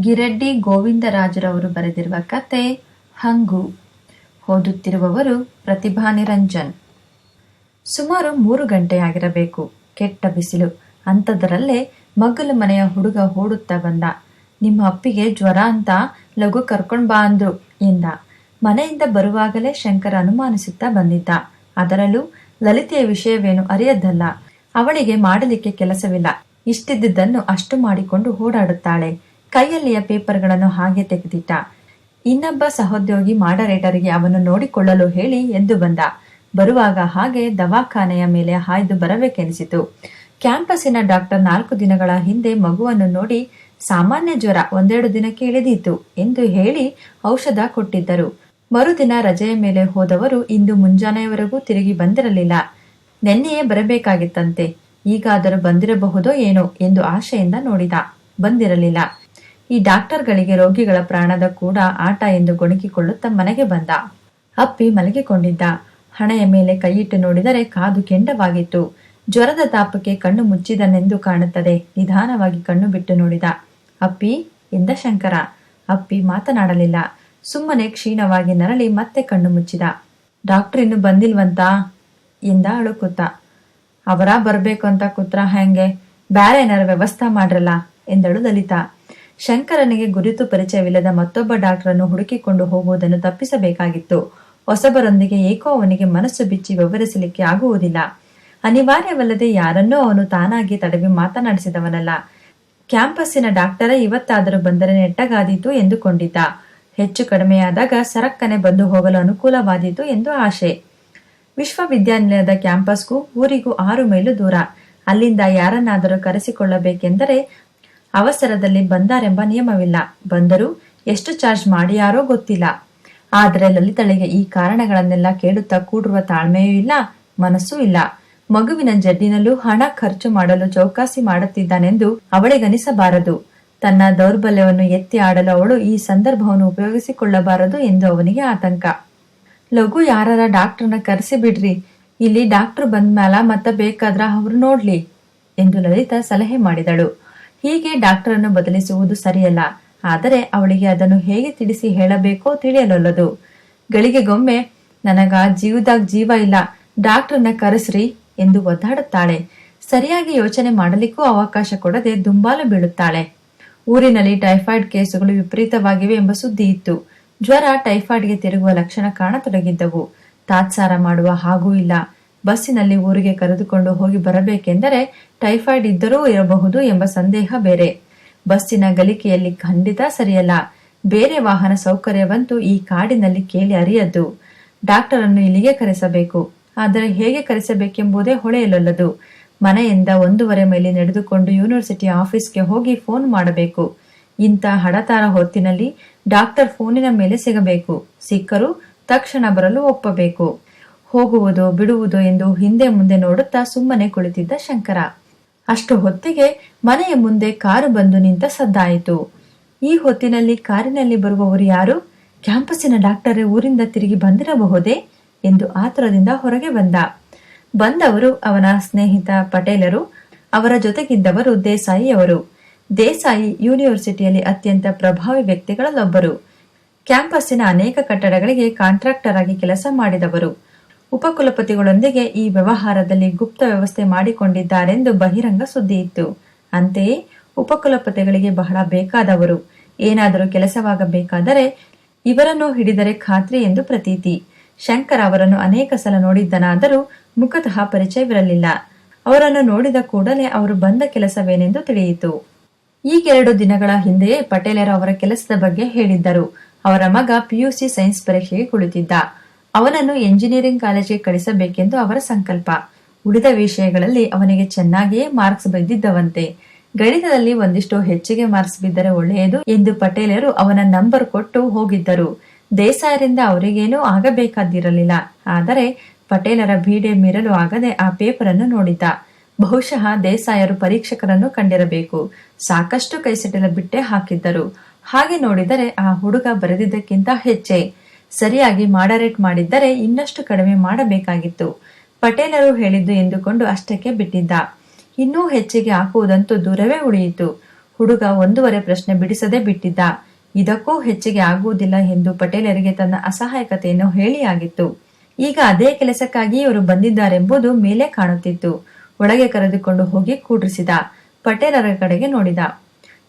ಗಿರೆಡ್ಡಿ ಗೋವಿಂದರಾಜರವರು ಬರೆದಿರುವ ಕತೆ ಹಂಗು. ಓದುತ್ತಿರುವವರು ಪ್ರತಿಭಾ ನಿರಂಜನ್. ಸುಮಾರು ಮೂರು ಗಂಟೆಯಾಗಿರಬೇಕು. ಕೆಟ್ಟ ಬಿಸಿಲು. ಅಂಥದರಲ್ಲೇ ಮಗಲು ಮನೆಯ ಹುಡುಗ ಓಡುತ್ತಾ ಬಂದ. ನಿಮ್ಮ ಅಪ್ಪಿಗೆ ಜ್ವರ ಅಂತ ಲಘು ಕರ್ಕೊಂಡ್ ಬಾ ಅಂದ್ರು ಎಂದ ಮನೆಯಿಂದ ಬರುವಾಗಲೇ ಶಂಕರ ಅನುಮಾನಿಸುತ್ತಾ ಬಂದಿದ್ದ. ಅದರಲ್ಲೂ ಲಲಿತೆಯ ವಿಷಯವೇನು ಅರಿಯದ್ದಲ್ಲ. ಅವಳಿಗೆ ಮಾಡಲಿಕ್ಕೆ ಕೆಲಸವಿಲ್ಲ. ಇಷ್ಟಿದ್ದುದನ್ನು ಅಷ್ಟು ಮಾಡಿಕೊಂಡು ಓಡಾಡುತ್ತಾಳೆ. ಕೈಯಲ್ಲಿಯ ಪೇಪರ್ಗಳನ್ನು ಹಾಗೆ ತೆಗೆದಿಟ್ಟ. ಇನ್ನೊಬ್ಬ ಸಹೋದ್ಯೋಗಿ ಮಾಡರೇಟರಿಗೆ ಅವನು ನೋಡಿಕೊಳ್ಳಲು ಹೇಳಿ ಎಂದು ಬಂದ. ಬರುವಾಗ ಹಾಗೆ ದವಾಖಾನೆಯ ಮೇಲೆ ಹಾಯ್ದು ಬರಬೇಕೆನಿಸಿತು. ಕ್ಯಾಂಪಸ್ಸಿನ ಡಾಕ್ಟರ್ ನಾಲ್ಕು ದಿನಗಳ ಹಿಂದೆ ಮಗುವನ್ನು ನೋಡಿ, ಸಾಮಾನ್ಯ ಜ್ವರ ಒಂದೆರಡು ದಿನಕ್ಕೆ ಇಳಿದೀತು ಎಂದು ಹೇಳಿ ಔಷಧ ಕೊಟ್ಟಿದ್ದರು. ಮರುದಿನ ರಜೆಯ ಮೇಲೆ ಹೋದವರು ಇಂದು ಮುಂಜಾನೆಯವರೆಗೂ ತಿರುಗಿ ಬಂದಿರಲಿಲ್ಲ. ನೆನ್ನೆಯೇ ಬರಬೇಕಾಗಿತ್ತಂತೆ. ಈಗಾದರೂ ಬಂದಿರಬಹುದೋ ಏನೋ ಎಂದು ಆಶೆಯಿಂದ ನೋಡಿದ. ಬಂದಿರಲಿಲ್ಲ. ಈ ಡಾಕ್ಟರ್ಗಳಿಗೆ ರೋಗಿಗಳ ಪ್ರಾಣದ ಕೂಡ ಆಟ ಎಂದು ಗೊಣಗಿಕೊಳ್ಳುತ್ತಾ ಮನೆಗೆ ಬಂದ. ಅಪ್ಪಿ ಮಲಗಿಕೊಂಡಿದ್ದ. ಹಣೆಯ ಮೇಲೆ ಕೈಯಿಟ್ಟು ನೋಡಿದರೆ ಕಾದು ಕೆಂಡವಾಗಿತ್ತು. ಜ್ವರದ ತಾಪಕ್ಕೆ ಕಣ್ಣು ಮುಚ್ಚಿದನೆಂದು ಕಾಣುತ್ತದೆ. ನಿಧಾನವಾಗಿ ಕಣ್ಣು ಬಿಟ್ಟು ನೋಡಿದ. ಅಪ್ಪಿ, ಎಂದ ಶಂಕರ. ಅಪ್ಪಿ ಮಾತನಾಡಲಿಲ್ಲ. ಸುಮ್ಮನೆ ಕ್ಷೀಣವಾಗಿ ನರಳಿ ಮತ್ತೆ ಕಣ್ಣು ಮುಚ್ಚಿದ. ಡಾಕ್ಟರ್ ಇನ್ನು ಬಂದಿಲ್ವಂತ? ಎಂದ ಅಳುಕುತ್ತ. ಅವರ ಬರಬೇಕು ಅಂತ ಕೂತ್ರ ಹೆಂಗೆ? ಬ್ಯಾರೇನರ ವ್ಯವಸ್ಥೆ ಮಾಡ್ರಲ್ಲ? ಎಂದಳು ಲಲಿತಾ. ಶಂಕರನಿಗೆ ಗುರುತು ಪರಿಚಯವಿಲ್ಲದ ಮತ್ತೊಬ್ಬ ಡಾಕ್ಟರನ್ನು ಹುಡುಕಿಕೊಂಡು ಹೋಗುವುದನ್ನು ತಪ್ಪಿಸಬೇಕಾಗಿತ್ತು. ಹೊಸಬರೊಂದಿಗೆ ಏಕೋ ಅವನಿಗೆ ಮನಸ್ಸು ಬಿಚ್ಚಿ ವಿವರಿಸಲಿಕ್ಕೆ ಆಗುವುದಿಲ್ಲ. ಅನಿವಾರ್ಯವಲ್ಲದೆ ಯಾರನ್ನೂ ಅವನು ತಾನಾಗಿ ತಡವಿ ಮಾತನಾಡಿಸಿದವನಲ್ಲ. ಕ್ಯಾಂಪಸ್ಸಿನ ಡಾಕ್ಟರ ಇವತ್ತಾದರೂ ಬಂದರೆ ನೆಟ್ಟಗಾದೀತು ಎಂದುಕೊಂಡಿದ್ದ. ಹೆಚ್ಚು ಕಡಿಮೆಯಾದಾಗ ಸರಕ್ಕನೆ ಬಂದು ಹೋಗಲು ಅನುಕೂಲವಾದೀತು ಎಂದು ಆಶೆ. ವಿಶ್ವವಿದ್ಯಾನಿಲಯದ ಕ್ಯಾಂಪಸ್ಗೂ ಊರಿಗೂ ಆರು ಮೈಲು ದೂರ. ಅಲ್ಲಿಂದ ಯಾರನ್ನಾದರೂ ಕರೆಸಿಕೊಳ್ಳಬೇಕೆಂದರೆ ಅವಸರದಲ್ಲಿ ಬಂದಾರೆಂಬ ನಿಯಮವಿಲ್ಲ. ಬಂದರೂ ಎಷ್ಟು ಚಾರ್ಜ್ ಮಾಡಿಯಾರೋ ಗೊತ್ತಿಲ್ಲ. ಆದರೆ ಲಲಿತಳಿಗೆ ಈ ಕಾರಣಗಳನ್ನೆಲ್ಲ ಕೇಳುತ್ತಾ ಕೂಡುವ ತಾಳ್ಮೆಯೂ ಇಲ್ಲ, ಮನಸ್ಸೂ ಇಲ್ಲ. ಮಗುವಿನ ಜಡ್ಡಿನಲ್ಲೂ ಹಣ ಖರ್ಚು ಮಾಡಲು ಚೌಕಾಸಿ ಮಾಡುತ್ತಿದ್ದಾನೆಂದು ಅವಳಿಗನಿಸಬಾರದು ತನ್ನ ದೌರ್ಬಲ್ಯವನ್ನು ಎತ್ತಿ ಆಡಲು ಅವಳು ಈ ಸಂದರ್ಭವನ್ನು ಉಪಯೋಗಿಸಿಕೊಳ್ಳಬಾರದು ಎಂದು ಅವನಿಗೆ ಆತಂಕ. ಲಘು ಯಾರರ ಡಾಕ್ಟರ್ನ ಕರೆಸಿ ಬಿಡ್ರಿ. ಇಲ್ಲಿ ಡಾಕ್ಟರ್ ಬಂದ್ಮ್ಯಾಲ ಮತ್ತ ಬೇಕಾದ್ರ ಅವ್ರು ನೋಡ್ಲಿ ಎಂದು ಲಲಿತಾ ಸಲಹೆ ಮಾಡಿದಳು. ಹೀಗೆ ಡಾಕ್ಟರನ್ನು ಬದಲಿಸುವುದು ಸರಿಯಲ್ಲ. ಆದರೆ ಅವಳಿಗೆ ಅದನ್ನು ಹೇಗೆ ತಿಳಿಸಿ ಹೇಳಬೇಕೋ ತಿಳಿಯಲೊಲ್ಲದು. ಗಳಿಗೆಗೊಮ್ಮೆ ನನಗ ಜೀವದಾಗ ಜೀವ ಇಲ್ಲ, ಡಾಕ್ಟರ್ನ ಕರೆಸ್ರಿ ಎಂದು ಒದ್ದಾಡುತ್ತಾಳೆ. ಸರಿಯಾಗಿ ಯೋಚನೆ ಮಾಡಲಿಕ್ಕೂ ಅವಕಾಶ ಕೊಡದೆ ದುಂಬಾಲು ಬೀಳುತ್ತಾಳೆ. ಊರಿನಲ್ಲಿ ಟೈಫಾಯ್ಡ್ ಕೇಸುಗಳು ವಿಪರೀತವಾಗಿವೆ ಎಂಬ ಸುದ್ದಿ ಇತ್ತು. ಜ್ವರ, ಟೈಫಾಯ್ಡ್ಗೆ ತಿರುಗುವ ಲಕ್ಷಣ ಕಾಣತೊಡಗಿದ್ದವು. ತಾತ್ಸಾರ ಮಾಡುವ ಹಾಗೂ ಇಲ್ಲ. ಬಸ್ಸಿನಲ್ಲಿ ಊರಿಗೆ ಕರೆದುಕೊಂಡು ಹೋಗಿ ಬರಬೇಕೆಂದರೆ ಟೈಫಾಯ್ಡ್ ಇದ್ದರೂ ಇರಬಹುದು ಎಂಬ ಸಂದೇಹ ಬೇರೆ. ಬಸ್ಸಿನ ಗಲಿಕೆಯಲ್ಲಿ ಖಂಡಿತ ಸರಿಯಲ್ಲ. ಬೇರೆ ವಾಹನ ಸೌಕರ್ಯವಂತೂ ಈ ಕಾಡಿನಲ್ಲಿ ಕೇಳಿ ಅರಿಯದ್ದು. ಡಾಕ್ಟರ್ ಅನ್ನು ಇಲ್ಲಿಗೆ ಕರೆಸಬೇಕು. ಆದರೆ ಹೇಗೆ ಕರೆಸಬೇಕೆಂಬುದೇ ಹೊಳೆಯಲೊಲ್ಲದು. ಮನೆಯಿಂದ ಒಂದೂವರೆ ಮೈಲಿ ನಡೆದುಕೊಂಡು ಯೂನಿವರ್ಸಿಟಿ ಆಫೀಸ್ಗೆ ಹೋಗಿ ಫೋನ್ ಮಾಡಬೇಕು. ಇಂಥ ಹಡತಾರ ಹೊತ್ತಿನಲ್ಲಿ ಡಾಕ್ಟರ್ ಫೋನಿನ ಮೇಲೆ ಸಿಗಬೇಕು. ಸಿಕ್ಕರೂ ತಕ್ಷಣ ಬರಲು ಒಪ್ಪಬೇಕು. ಹೋಗುವುದು, ಬಿಡುವುದೋ ಎಂದು ಹಿಂದೆ ಮುಂದೆ ನೋಡುತ್ತಾ ಸುಮ್ಮನೆ ಕುಳಿತಿದ್ದ ಶಂಕರ. ಅಷ್ಟು ಹೊತ್ತಿಗೆ ಮನೆಯ ಮುಂದೆ ಕಾರು ಬಂದು ನಿಂತ ಸದ್ದಾಯಿತು. ಈ ಹೊತ್ತಿನಲ್ಲಿ ಕಾರಿನಲ್ಲಿ ಬರುವವರು ಯಾರು? ಕ್ಯಾಂಪಸ್ಸಿನ ಡಾಕ್ಟರೇ ಊರಿಂದ ತಿರುಗಿ ಬಂದಿರಬಹುದೇ? ಎಂದು ಆತುರದಿಂದ ಹೊರಗೆ ಬಂದ. ಬಂದವರು ಅವನ ಸ್ನೇಹಿತ ಪಟೇಲರು, ಅವರ ಜೊತೆಗಿದ್ದವರು ದೇಸಾಯಿ ಅವರು. ದೇಸಾಯಿ ಯೂನಿವರ್ಸಿಟಿಯಲ್ಲಿ ಅತ್ಯಂತ ಪ್ರಭಾವಿ ವ್ಯಕ್ತಿಗಳಲ್ಲೊಬ್ಬರು. ಕ್ಯಾಂಪಸ್ಸಿನ ಅನೇಕ ಕಟ್ಟಡಗಳಿಗೆ ಕಾಂಟ್ರಾಕ್ಟರ್ ಆಗಿ ಕೆಲಸ ಮಾಡಿದವರು. ಉಪಕುಲಪತಿಗಳೊಂದಿಗೆ ಈ ವ್ಯವಹಾರದಲ್ಲಿ ಗುಪ್ತ ವ್ಯವಸ್ಥೆ ಮಾಡಿಕೊಂಡಿದ್ದಾರೆಂದು ಬಹಿರಂಗ ಸುದ್ದಿ ಇತ್ತು. ಅಂತೆಯೇ, ಉಪಕುಲಪತಿಗಳಿಗೆ ಬಹಳ ಬೇಕಾದವರು. ಏನಾದರೂ ಕೆಲಸವಾಗಬೇಕಾದರೆ ಇವರನ್ನು ಹಿಡಿದರೆ ಖಾತ್ರಿ ಎಂದು ಪ್ರತೀತಿ. ಶಂಕರ್ ಅವರನ್ನು ಅನೇಕ ಸಲ ನೋಡಿದ್ದನಾದರೂ ಮುಖತಃ ಪರಿಚಯವಿರಲಿಲ್ಲ. ಅವರನ್ನು ನೋಡಿದ ಕೂಡಲೇ ಅವರು ಬಂದ ಕೆಲಸವೇನೆಂದು ತಿಳಿಯಿತು. ಈಗೆರಡು ದಿನಗಳ ಹಿಂದೆಯೇ ಪಟೇಲರು ಅವರ ಕೆಲಸದ ಬಗ್ಗೆ ಹೇಳಿದ್ದರು. ಅವರ ಮಗ ಪಿಯುಸಿ ಸೈನ್ಸ್ ಪರೀಕ್ಷೆಗೆ ಕುಳಿತಿದ್ದ. ಅವನನ್ನು ಎಂಜಿನಿಯರಿಂಗ್ ಕಾಲೇಜಿಗೆ ಕಳಿಸಬೇಕೆಂದು ಅವರ ಸಂಕಲ್ಪ. ಉಳಿದ ವಿಷಯಗಳಲ್ಲಿ ಅವನಿಗೆ ಚೆನ್ನಾಗಿಯೇ ಮಾರ್ಕ್ಸ್ ಬಂದಿದ್ದವಂತೆ ಗಣಿತದಲ್ಲಿ ಒಂದಿಷ್ಟು ಹೆಚ್ಚಿಗೆ ಮಾರ್ಕ್ಸ್ ಬಿದ್ದರೆ ಒಳ್ಳೆಯದು ಎಂದು ಪಟೇಲರು ಅವನ ನಂಬರ್ ಕೊಟ್ಟು ಹೋಗಿದ್ದರು. ದೇಸಾಯರಿಂದ ಅವರಿಗೇನೂ ಆಗಬೇಕಾದಿರಲಿಲ್ಲ. ಆದರೆ ಪಟೇಲರ ಬೀಡೆ ಮೀರಲು ಆಗದೆ ಆ ಪೇಪರ್ ಅನ್ನು ನೋಡಿದ್ದ. ಬಹುಶಃ ದೇಸಾಯರು ಪರೀಕ್ಷಕರನ್ನು ಕಂಡಿರಬೇಕು. ಸಾಕಷ್ಟು ಕೈಸೆಟಲ ಬಿಟ್ಟೆ ಹಾಕಿದ್ದರು. ಹಾಗೆ ನೋಡಿದರೆ ಆ ಹುಡುಗ ಬರೆದಿದ್ದಕ್ಕಿಂತ ಹೆಚ್ಚೆ. ಸರಿಯಾಗಿ ಮಾಡರೇಟ್ ಮಾಡಿದ್ದರೆ ಇನ್ನಷ್ಟು ಕಡಿಮೆ ಮಾಡಬೇಕಾಗಿತ್ತು. ಪಟೇಲರು ಹೇಳಿದ್ದು ಎಂದುಕೊಂಡು ಅಷ್ಟಕ್ಕೆ ಬಿಟ್ಟಿದ್ದ. ಇನ್ನೂ ಹೆಚ್ಚಿಗೆ ಹಾಕುವುದಂತೂ ದೂರವೇ ಉಳಿಯಿತು. ಹುಡುಗ ಒಂದೂವರೆ ಪ್ರಶ್ನೆ ಬಿಡಿಸದೆ ಬಿಟ್ಟಿದ್ದ. ಇದಕ್ಕೂ ಹೆಚ್ಚಿಗೆ ಆಗುವುದಿಲ್ಲ ಎಂದು ಪಟೇಲರಿಗೆ ತನ್ನ ಅಸಹಾಯಕತೆಯನ್ನು ಹೇಳಿಯಾಗಿತ್ತು ಈಗ ಅದೇ ಕೆಲಸಕ್ಕಾಗಿ ಇವರು ಬಂದಿದ್ದಾರೆಂಬುದು ಮೇಲೆ ಕಾಣುತ್ತಿತ್ತು. ಒಳಗೆ ಕರೆದುಕೊಂಡು ಹೋಗಿ ಕೂಡ್ರಿಸಿದ ಪಟೇಲರ ಕಡೆಗೆ ನೋಡಿದ.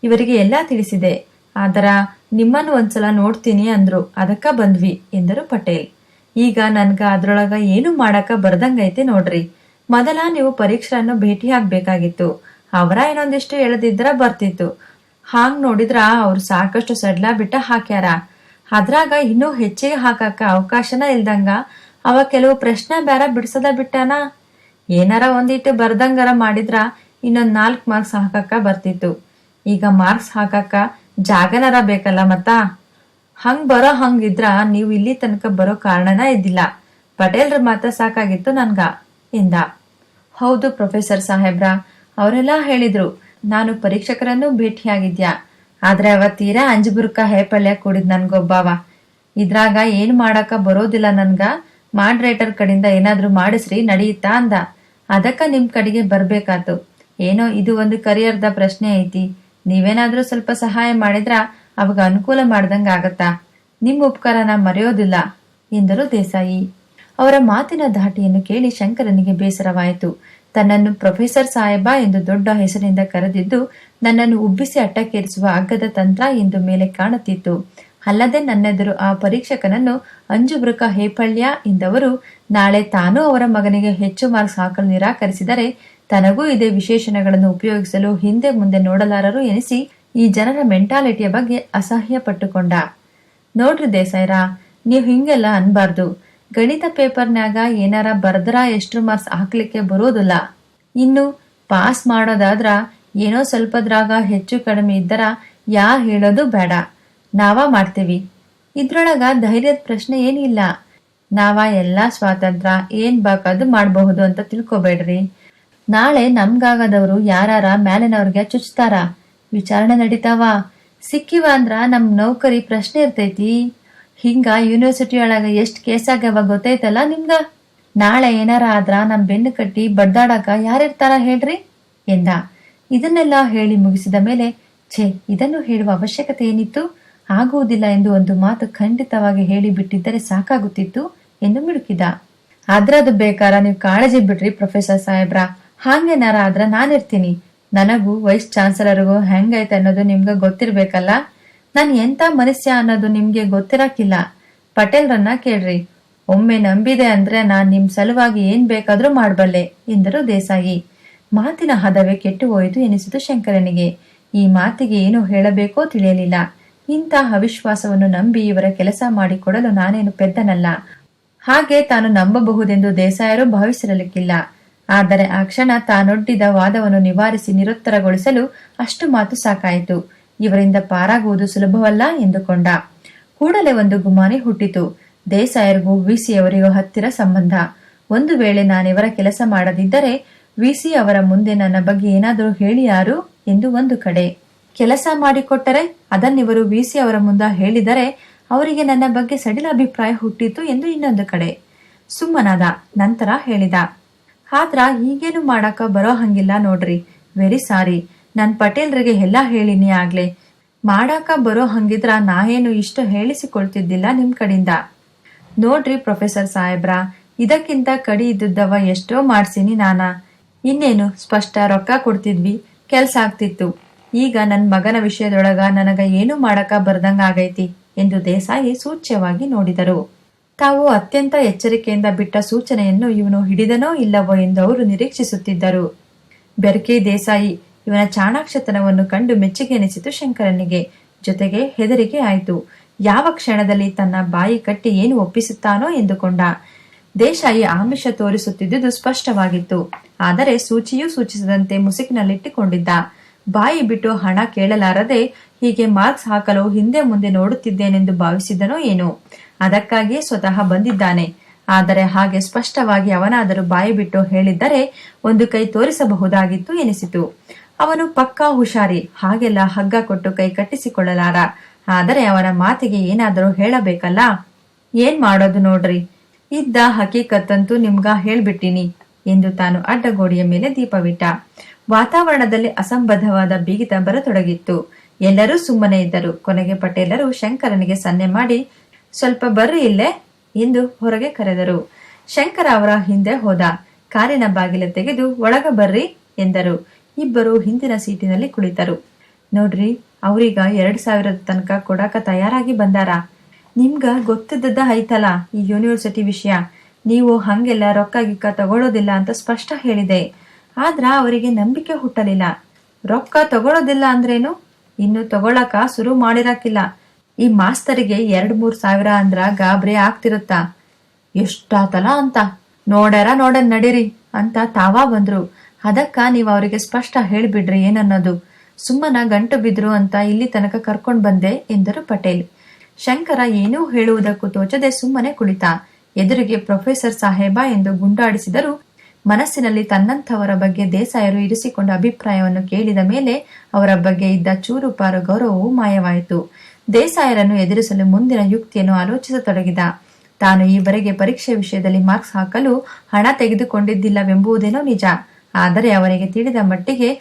ಇವರಿಗೆ ಎಲ್ಲ ತಿಳಿಸಿದೆ. ಆದರ ನಿಮ್ಮನ್ನು ಒಂದ್ಸಲ ನೋಡ್ತೀನಿ ಅಂದ್ರು. ಅದಕ್ಕ ಬಂದ್ವಿ, ಎಂದರು ಪಟೇಲ್. ಈಗ ನನ್ಗ ಅದ್ರೊಳಗ ಏನು ಮಾಡಕ ಬರ್ದಂಗೈತೆ ನೋಡ್ರಿ. ಮೊದಲ ನೀವು ಪರೀಕ್ಷರನ್ನು ಭೇಟಿ ಆಗ್ಬೇಕಾಗಿತ್ತು. ಅವರ ಏನೊಂದಿಷ್ಟು ಎಳೆದಿದ್ರ ಬರ್ತಿತ್ತು. ಹಾಂಗ್ ನೋಡಿದ್ರ ಅವ್ರು ಸಾಕಷ್ಟು ಸಡ್ಲ ಬಿಟ್ಟ ಹಾಕ್ಯಾರ. ಅದ್ರಾಗ ಇನ್ನೂ ಹೆಚ್ಚಿಗೆ ಹಾಕಾಕ ಅವಕಾಶನ ಇಲ್ದಂಗ ಅವ ಕೆಲವು ಪ್ರಶ್ನೆ ಬೇರೆ ಬಿಡ್ಸದ ಬಿಟ್ಟಾನ? ಏನಾರ ಒಂದಿಟ್ಟು ಬರ್ದಂಗರ ಮಾಡಿದ್ರ ಇನ್ನೊಂದ್ ನಾಲ್ಕು ಮಾರ್ಕ್ಸ್ ಹಾಕಕ್ಕ ಬರ್ತಿತ್ತು. ಈಗ ಮಾರ್ಕ್ಸ್ ಹಾಕಕ್ಕ ಜಾಗನರ ಬೇಕಲ್ಲ ಮತ್ತ? ಹಂಗ್ ಬರೋ ಹಂಗಿದ್ರ ನೀವು ಇಲ್ಲಿ ತನಕ ಬರೋ ಕಾರಣನ ಇದ್ದಿಲ್ಲ. ಪಟೇಲ್ರ ಮಾತ್ರ ಸಾಕಾಗಿತ್ತು ನನ್ಗ, ಇಂದ. ಹೌದು ಪ್ರೊಫೆಸರ್ ಸಾಹೇಬ್ರ, ಅವರೆಲ್ಲ ಹೇಳಿದ್ರು, ನಾನು ಪರೀಕ್ಷಕರನ್ನು ಭೇಟಿಯಾಗಿದ್ಯಾ? ಆದ್ರೆ ಅವ ತೀರಾ ಅಂಜಬುರ್ಕ ಹೇಪಳ್ಯ ಕೂಡಿದ್ ನನ್ಗೊಬ್ಬಾವ. ಇದ್ರಾಗ ಏನ್ ಮಾಡಕ ಬರೋದಿಲ್ಲ ನನ್ಗ? ಮಾಡ್ರೇಟರ್ ಕಡೆಯಿಂದ ಏನಾದ್ರೂ ಮಾಡಿಸ್ರಿ ನಡೆಯುತ್ತಾ ಅಂದ. ಅದಕ್ಕ ನಿಮ್ ಕಡೆಗೆ ಬರ್ಬೇಕಾತು. ಏನೋ ಇದು ಒಂದು ಕರಿಯರ್ದ ಪ್ರಶ್ನೆ ಐತಿ. ನೀವೇನಾದ್ರೂ ಸ್ವಲ್ಪ ಸಹಾಯ ಮಾಡಿದ್ರ ಅವಾಗ ಅನುಕೂಲ ಮಾಡ್ದಂಗ ಆಗತ್ತಾ? ನಿಮ್ ಉಪಕಾರನ ಮರೆಯೋದಿಲ್ಲ, ಎಂದರು ದೇಸಾಯಿ. ಅವರ ಮಾತಿನ ಧಾಟಿಯನ್ನು ಕೇಳಿ ಶಂಕರನಿಗೆ ಬೇಸರವಾಯಿತು. ತನ್ನನ್ನು ಪ್ರೊಫೆಸರ್ ಸಾಹೇಬ ಎಂದು ದೊಡ್ಡ ಹೆಸರಿನಿಂದ ಕರೆದಿದ್ದು, ನನ್ನನ್ನು ಉಬ್ಬಿಸಿ ಅಟ್ಟಕ್ಕೇರಿಸುವ ಅಗ್ಗದ ತಂತ್ರ ಎಂದು ಮೇಲೆ ಕಾಣುತ್ತಿತ್ತು. ಅಲ್ಲದೆ ನನ್ನೆದುರು ಆ ಪರೀಕ್ಷಕನನ್ನು ಅಂಜುಬೃಕ ಹೇಪಳ್ಯ ಎಂದವರು ನಾಳೆ ತಾನೂ ಅವರ ಮಗನಿಗೆ ಹೆಚ್ಚು ಮಾರ್ಕ್ಸ್ ಹಾಕಲು ನಿರಾಕರಿಸಿದರೆ ತನಗೂ ಇದೇ ವಿಶೇಷಣಗಳನ್ನು ಉಪಯೋಗಿಸಲು ಹಿಂದೆ ಮುಂದೆ ನೋಡಲಾರರು ಎನಿಸಿ ಈ ಜನರ ಮೆಂಟಾಲಿಟಿಯ ಬಗ್ಗೆ ಅಸಹ್ಯ ಪಟ್ಟುಕೊಂಡ. ನೋಡ್ರಿ ದೇಸಾಯ್ರ, ನೀವು ಹಿಂಗೆಲ್ಲ ಅನ್ಬಾರ್ದು. ಗಣಿತ ಪೇಪರ್ನ್ಯಾಗ ಏನಾರ ಬರ್ದ್ರ ಎಷ್ಟು ಮಾರ್ಕ್ಸ್ ಹಾಕ್ಲಿಕ್ಕೆ ಬರೋದಿಲ್ಲ. ಇನ್ನು, ಪಾಸ್ ಮಾಡೋದಾದ್ರ ಏನೋ ಸ್ವಲ್ಪದ್ರಾಗ ಹೆಚ್ಚು ಕಡಿಮೆ ಇದ್ದರ ಯಾ ಹೇಳೋದು ಬೇಡ. ನಾವ ಮಾಡ್ತೀವಿ. ಇದ್ರೊಳಗ ಧೈರ್ಯದ ಪ್ರಶ್ನೆ ಏನಿಲ್ಲ. ನಾವ ಎಲ್ಲಾ ಸ್ವಾತಂತ್ರ್ಯ ಏನ್ ಬೇಕಾದ್ರೂ ಮಾಡಬಹುದು ಅಂತ ತಿಳ್ಕೊಬೇಡ್ರಿ. ನಾಳೆ ನಮ್ಗಾಗದವ್ರು ಯಾರಾರ ಮ್ಯಾಲಿನವ್ರಿಗೆ ಚುಚ್ತಾರ? ವಿಚಾರಣೆ ನಡೀತಾವ? ಸಿಕ್ಕಿವ ಅಂದ್ರ ನಮ್ ನೌಕರಿ ಪ್ರಶ್ನೆ ಇರ್ತೈತಿ. ಹಿಂಗ ಯೂನಿವರ್ಸಿಟಿ ಒಳಗ ಎಷ್ಟ್ ಕೇಸ್ ಆಗ್ಯಾವ ಗೊತ್ತೈತಲ್ಲ ನಿಮ್ಗ? ನಾಳೆ ಏನಾರ ಆದ್ರ ನಮ್ ಬೆನ್ನು ಕಟ್ಟಿ ಬಡ್ದಾಡಕ ಯಾರಿರ್ತಾರ ಹೇಳ್ರಿ? ಎಂದ. ಇದನ್ನೆಲ್ಲ ಹೇಳಿ ಮುಗಿಸಿದ ಮೇಲೆ, ಛೇ, ಇದನ್ನು ಹೇಳುವ ಅವಶ್ಯಕತೆ ಏನಿತ್ತು? ಆಗುವುದಿಲ್ಲ ಎಂದು ಒಂದು ಮಾತು ಖಂಡಿತವಾಗಿ ಹೇಳಿ ಬಿಟ್ಟಿದ್ದರೆ ಸಾಕಾಗುತ್ತಿತ್ತು ಎಂದು ಮಿಡುಕಿದ. ಅದ್ರದ್ದು ಬೇಕಾರ ನೀವು ಕಾಳಜಿ ಬಿಡ್ರಿ ಪ್ರೊಫೆಸರ್ ಸಾಹೇಬ್ರ. ಹಾಗೇನಾರ ಆದ್ರ ನಾನಿರ್ತೀನಿ. ನನಗೂ ವೈಸ್ ಚಾನ್ಸಲರ್ಗೂ ಹೆಂಗೈತೆ ಅನ್ನೋದು ನಿಮ್ಗೆ ಗೊತ್ತಿರ್ಬೇಕಲ್ಲ? ನಾನ್ ಎಂತ ಮನುಷ್ಯ ಅನ್ನೋದು ನಿಮ್ಗೆ ಗೊತ್ತಿರಕ್ಕಿಲ್ಲ ಪಟೇಲ್ರನ್ನ ಕೇಳ್ರಿ. ಒಮ್ಮೆ ನಂಬಿದೆ ಅಂದ್ರೆ ನಾನ್ ನಿಮ್ ಸಲುವಾಗಿ ಏನ್ ಬೇಕಾದ್ರೂ ಮಾಡಬಲ್ಲೆ, ಎಂದರು ದೇಸಾಯಿ. ಮಾತಿನ ಹದವೇ ಕೆಟ್ಟು ಹೋಯಿತು ಎನಿಸಿತು ಶಂಕರನಿಗೆ. ಈ ಮಾತಿಗೆ ಏನು ಹೇಳಬೇಕೋ ತಿಳಿಯಲಿಲ್ಲ. ಇಂಥ ಅವಿಶ್ವಾಸವನ್ನು ನಂಬಿ ಇವರ ಕೆಲಸ ಮಾಡಿಕೊಡಲು ನಾನೇನು ಪೆದ್ದನಲ್ಲ. ಹಾಗೆ ತಾನು ನಂಬಬಹುದೆಂದು ದೇಸಾಯರು ಭಾವಿಸಿರಲಿಕ್ಕಿಲ್ಲ. ಆದರೆ ಆ ಕ್ಷಣ ತಾನೊಡ್ಡಿದ ವಾದವನ್ನು ನಿವಾರಿಸಿ ನಿರುತ್ತರಗೊಳಿಸಲು ಅಷ್ಟು ಮಾತು ಸಾಕಾಯಿತು. ಇವರಿಂದ ಪಾರಾಗುವುದು ಸುಲಭವಲ್ಲ ಎಂದುಕೊಂಡ. ಕೂಡಲೇ ಒಂದು ಗುಮಾನಿ ಹುಟ್ಟಿತು. ದೇಸಾಯರಿಗೂ ವಿಸಿಯವರಿಗೂ ಹತ್ತಿರ ಸಂಬಂಧ. ಒಂದು ವೇಳೆ ನಾನಿವರ ಕೆಲಸ ಮಾಡದಿದ್ದರೆ ವಿಸಿ ಅವರ ಮುಂದೆ ನನ್ನ ಬಗ್ಗೆ ಏನಾದರೂ ಹೇಳಿಯಾರು ಎಂದು ಒಂದು ಕಡೆ. ಕೆಲಸ ಮಾಡಿಕೊಟ್ಟರೆ ಅದನ್ನಿವರು ವಿಸಿ ಅವರ ಮುಂದೆ ಹೇಳಿದರೆ ಅವರಿಗೆ ನನ್ನ ಬಗ್ಗೆ ಸಡಿಲ ಅಭಿಪ್ರಾಯ ಹುಟ್ಟಿತು ಎಂದು ಇನ್ನೊಂದು ಕಡೆ. ಸುಮ್ಮನಾದ, ನಂತರ ಹೇಳಿದ. ಆದ್ರ ಈಗೇನು ಮಾಡಕ ಬರೋ ಹಂಗಿಲ್ಲ ನೋಡ್ರಿ. ವೆರಿ ಸಾರಿ ನನ್ ಪಟೇಲ್ರಿಗೆ ಎಲ್ಲ ಹೇಳಿನಿ ಆಗ್ಲೆ. ಮಾಡಾಕ ಬರೋ ಹಂಗಿದ್ರ ನಾ ಏನು ಇಷ್ಟು ಹೇಳಿಸಿಕೊಳ್ತಿದ್ದಿಲ್ಲ ನಿಮ್ ಕಡಿಂದ. ನೋಡ್ರಿ ಪ್ರೊಫೆಸರ್ ಸಾಹೇಬ್ರ, ಇದಕ್ಕಿಂತ ಕಡಿ ಇದ್ದಿದ್ದವ ಎಷ್ಟೋ ಮಾಡ್ಸಿನಿ ನಾನ. ಇನ್ನೇನು, ಸ್ಪಷ್ಟ ರೊಕ್ಕ ಕೊಡ್ತಿದ್ವಿ, ಕೆಲ್ಸ ಆಗ್ತಿತ್ತು. ಈಗ ನನ್ ಮಗನ ವಿಷಯದೊಳಗ ನನಗ ಏನು ಮಾಡಕ ಬರ್ದಂಗಾಗೈತಿ ಎಂದು ದೇಸಾಯಿ ಸೂಚ್ಯವಾಗಿ ನೋಡಿದರು. ತಾವು ಅತ್ಯಂತ ಎಚ್ಚರಿಕೆಯಿಂದ ಬಿಟ್ಟ ಸೂಚನೆಯನ್ನು ಇವನು ಹಿಡಿದನೋ ಇಲ್ಲವೋ ಎಂದು ಅವರು ನಿರೀಕ್ಷಿಸುತ್ತಿದ್ದರು. ಬೆರ್ಕಿ ದೇಸಾಯಿ ಇವನ ಚಾಣಾಕ್ಷತನವನ್ನು ಕಂಡು ಮೆಚ್ಚುಗೆ ಎನಿಸಿತು ಶಂಕರನಿಗೆ. ಜೊತೆಗೆ ಹೆದರಿಕೆ ಆಯಿತು. ಯಾವ ಕ್ಷಣದಲ್ಲಿ ತನ್ನ ಬಾಯಿ ಕಟ್ಟಿ ಏನು ಒಪ್ಪಿಸುತ್ತಾನೋ ಎಂದುಕೊಂಡ. ದೇಶಾಯಿ ಆಮಿಷ ತೋರಿಸುತ್ತಿದ್ದುದು ಸ್ಪಷ್ಟವಾಗಿತ್ತು. ಆದರೆ ಸೂಚಿಯೂ ಸೂಚಿಸದಂತೆ ಮುಸುಕಿನಲ್ಲಿಟ್ಟುಕೊಂಡಿದ್ದ. ಬಾಯಿ ಬಿಟ್ಟು ಹಣ ಕೇಳಲಾರದೆ ಹೀಗೆ ಮಾರ್ಕ್ಸ್ ಹಾಕಲು ಹಿಂದೆ ಮುಂದೆ ನೋಡುತ್ತಿದ್ದೇನೆಂದು ಭಾವಿಸಿದನೋ ಏನೋ. ಅದಕ್ಕಾಗಿಯೇ ಸ್ವತಃ ಬಂದಿದ್ದಾನೆ. ಆದರೆ ಹಾಗೆ ಸ್ಪಷ್ಟವಾಗಿ ಅವನಾದರೂ ಬಾಯಿ ಬಿಟ್ಟು ಹೇಳಿದ್ದರೆ ಒಂದು ಕೈ ತೋರಿಸಬಹುದಾಗಿತ್ತು ಎನಿಸಿತು. ಅವನು ಪಕ್ಕಾ ಹುಷಾರಿ, ಹಾಗೆಲ್ಲ ಹಗ್ಗ ಕೊಟ್ಟು ಕೈ ಕಟ್ಟಿಸಿಕೊಳ್ಳಲಾರ. ಆದರೆ ಅವನ ಮಾತಿಗೆ ಏನಾದರೂ ಹೇಳಬೇಕಲ್ಲ? ಏನ್ ಮಾಡೋದು ನೋಡ್ರಿ? ಇದ್ದ ಹಕೀಕತ್ತಂತೂ ನಿಮ್ಗ ಹೇಳ್ಬಿಟ್ಟಿನಿ ಎಂದು ತಾನು ಅಡ್ಡಗೋಡಿಯ ಮೇಲೆ ದೀಪವಿಟ್ಟ. ವಾತಾವರಣದಲ್ಲಿ ಅಸಂಬದ್ಧವಾದ ಬಿಗಿತ ಬರತೊಡಗಿತ್ತು. ಎಲ್ಲರೂ ಸುಮ್ಮನೆ ಇದ್ದರು. ಕೊನೆಗೆ ಪಟೇಲರು ಶಂಕರನಿಗೆ ಸನ್ನೆ ಮಾಡಿ ಸ್ವಲ್ಪ ಬರ್ರಿ ಇಲ್ಲೇ ಎಂದು ಹೊರಗೆ ಕರೆದರು. ಶಂಕರ ಅವರ ಹಿಂದೆ ಹೋದ. ಕಾರಿನ ಬಾಗಿಲ ತೆಗೆದು ಒಳಗ ಬರ್ರಿ ಎಂದರು. ಇಬ್ಬರು ಹಿಂದಿನ ಸೀಟಿನಲ್ಲಿ ಕುಳಿತರು. ನೋಡ್ರಿ, ಅವ್ರೀಗ ಎರಡ್ ಸಾವಿರದ ತನಕ ಕೊಡಾಕ ತಯಾರಾಗಿ ಬಂದಾರ. ನಿಮ್ಗ ಗೊತ್ತಿದ್ದದ ಐತಲ್ಲ ಈ ಯೂನಿವರ್ಸಿಟಿ ವಿಷಯ. ನೀವು ಹಂಗೆಲ್ಲ ರೊಕ್ಕ ಗಿಕ್ಕ ತಗೊಳ್ಳೋದಿಲ್ಲ ಅಂತ ಸ್ಪಷ್ಟ ಹೇಳಿದೆ. ಆದ್ರ ಅವರಿಗೆ ನಂಬಿಕೆ ಹುಟ್ಟಲಿಲ್ಲ. ರೊಕ್ಕ ತಗೊಳ್ಳೋದಿಲ್ಲ ಅಂದ್ರೇನು? ಇನ್ನು ತಗೊಳಕ ಶುರು ಮಾಡಿರಾಕಿಲ್ಲ. ಈ ಮಾಸ್ತರಿಗೆ ಎರಡ್ ಮೂರ್ ಸಾವಿರ ಅಂದ್ರ ಗಾಬರಿ ಆಗ್ತಿರತ್ತ. ಎಷ್ಟಾತಲ ಅಂತ. ನೋಡ್ಯಾರ ನೋಡನ್ ನಡೀರಿ ಅಂತ ತಾವಾ ಬಂದ್ರು. ಅದಕ್ಕ ನೀವ್ ಅವರಿಗೆ ಸ್ಪಷ್ಟ ಹೇಳ್ಬಿಡ್ರಿ ಏನನ್ನೋದು. ಸುಮ್ಮನ ಗಂಟು ಬಿದ್ರು ಅಂತ ಇಲ್ಲಿ ತನಕ ಕರ್ಕೊಂಡ್ ಬಂದೆ ಎಂದರು ಪಟೇಲ್. ಶಂಕರ ಏನೂ ಹೇಳುವುದಕ್ಕೂ ತೋಚದೆ ಸುಮ್ಮನೆ ಕುಳಿತ. ಎದುರಿಗೆ ಪ್ರೊಫೆಸರ್ ಸಾಹೇಬ ಎಂದು ಗುಂಡಾಡಿಸಿದರು. ಮನಸ್ಸಿನಲ್ಲಿ ತನ್ನಂಥವರ ಬಗ್ಗೆ ದೇಸಾಯರು ಇರಿಸಿಕೊಂಡ ಅಭಿಪ್ರಾಯವನ್ನು ಕೇಳಿದ ಮೇಲೆ ಅವರ ಬಗ್ಗೆ ಇದ್ದ ಚೂರುಪಾರು ಗೌರವವು ಮಾಯವಾಯಿತು. ದೇಸಾಯರನ್ನು ಎದುರಿಸಲು ಮುಂದಿನ ಯುಕ್ತಿಯನ್ನು ಆಲೋಚಿಸತೊಡಗಿದ. ತಾನು ಈವರೆಗೆ ಪರೀಕ್ಷೆ ವಿಷಯದಲ್ಲಿ ಮಾರ್ಕ್ಸ್ ಹಾಕಲು ಹಣ ತೆಗೆದುಕೊಂಡಿದ್ದಿಲ್ಲವೆಂಬುದೇನೋ ನಿಜ. ಆದರೆ ಅವನಿಗೆ ತಿಳಿದ ಮಟ್ಟಿಗೆ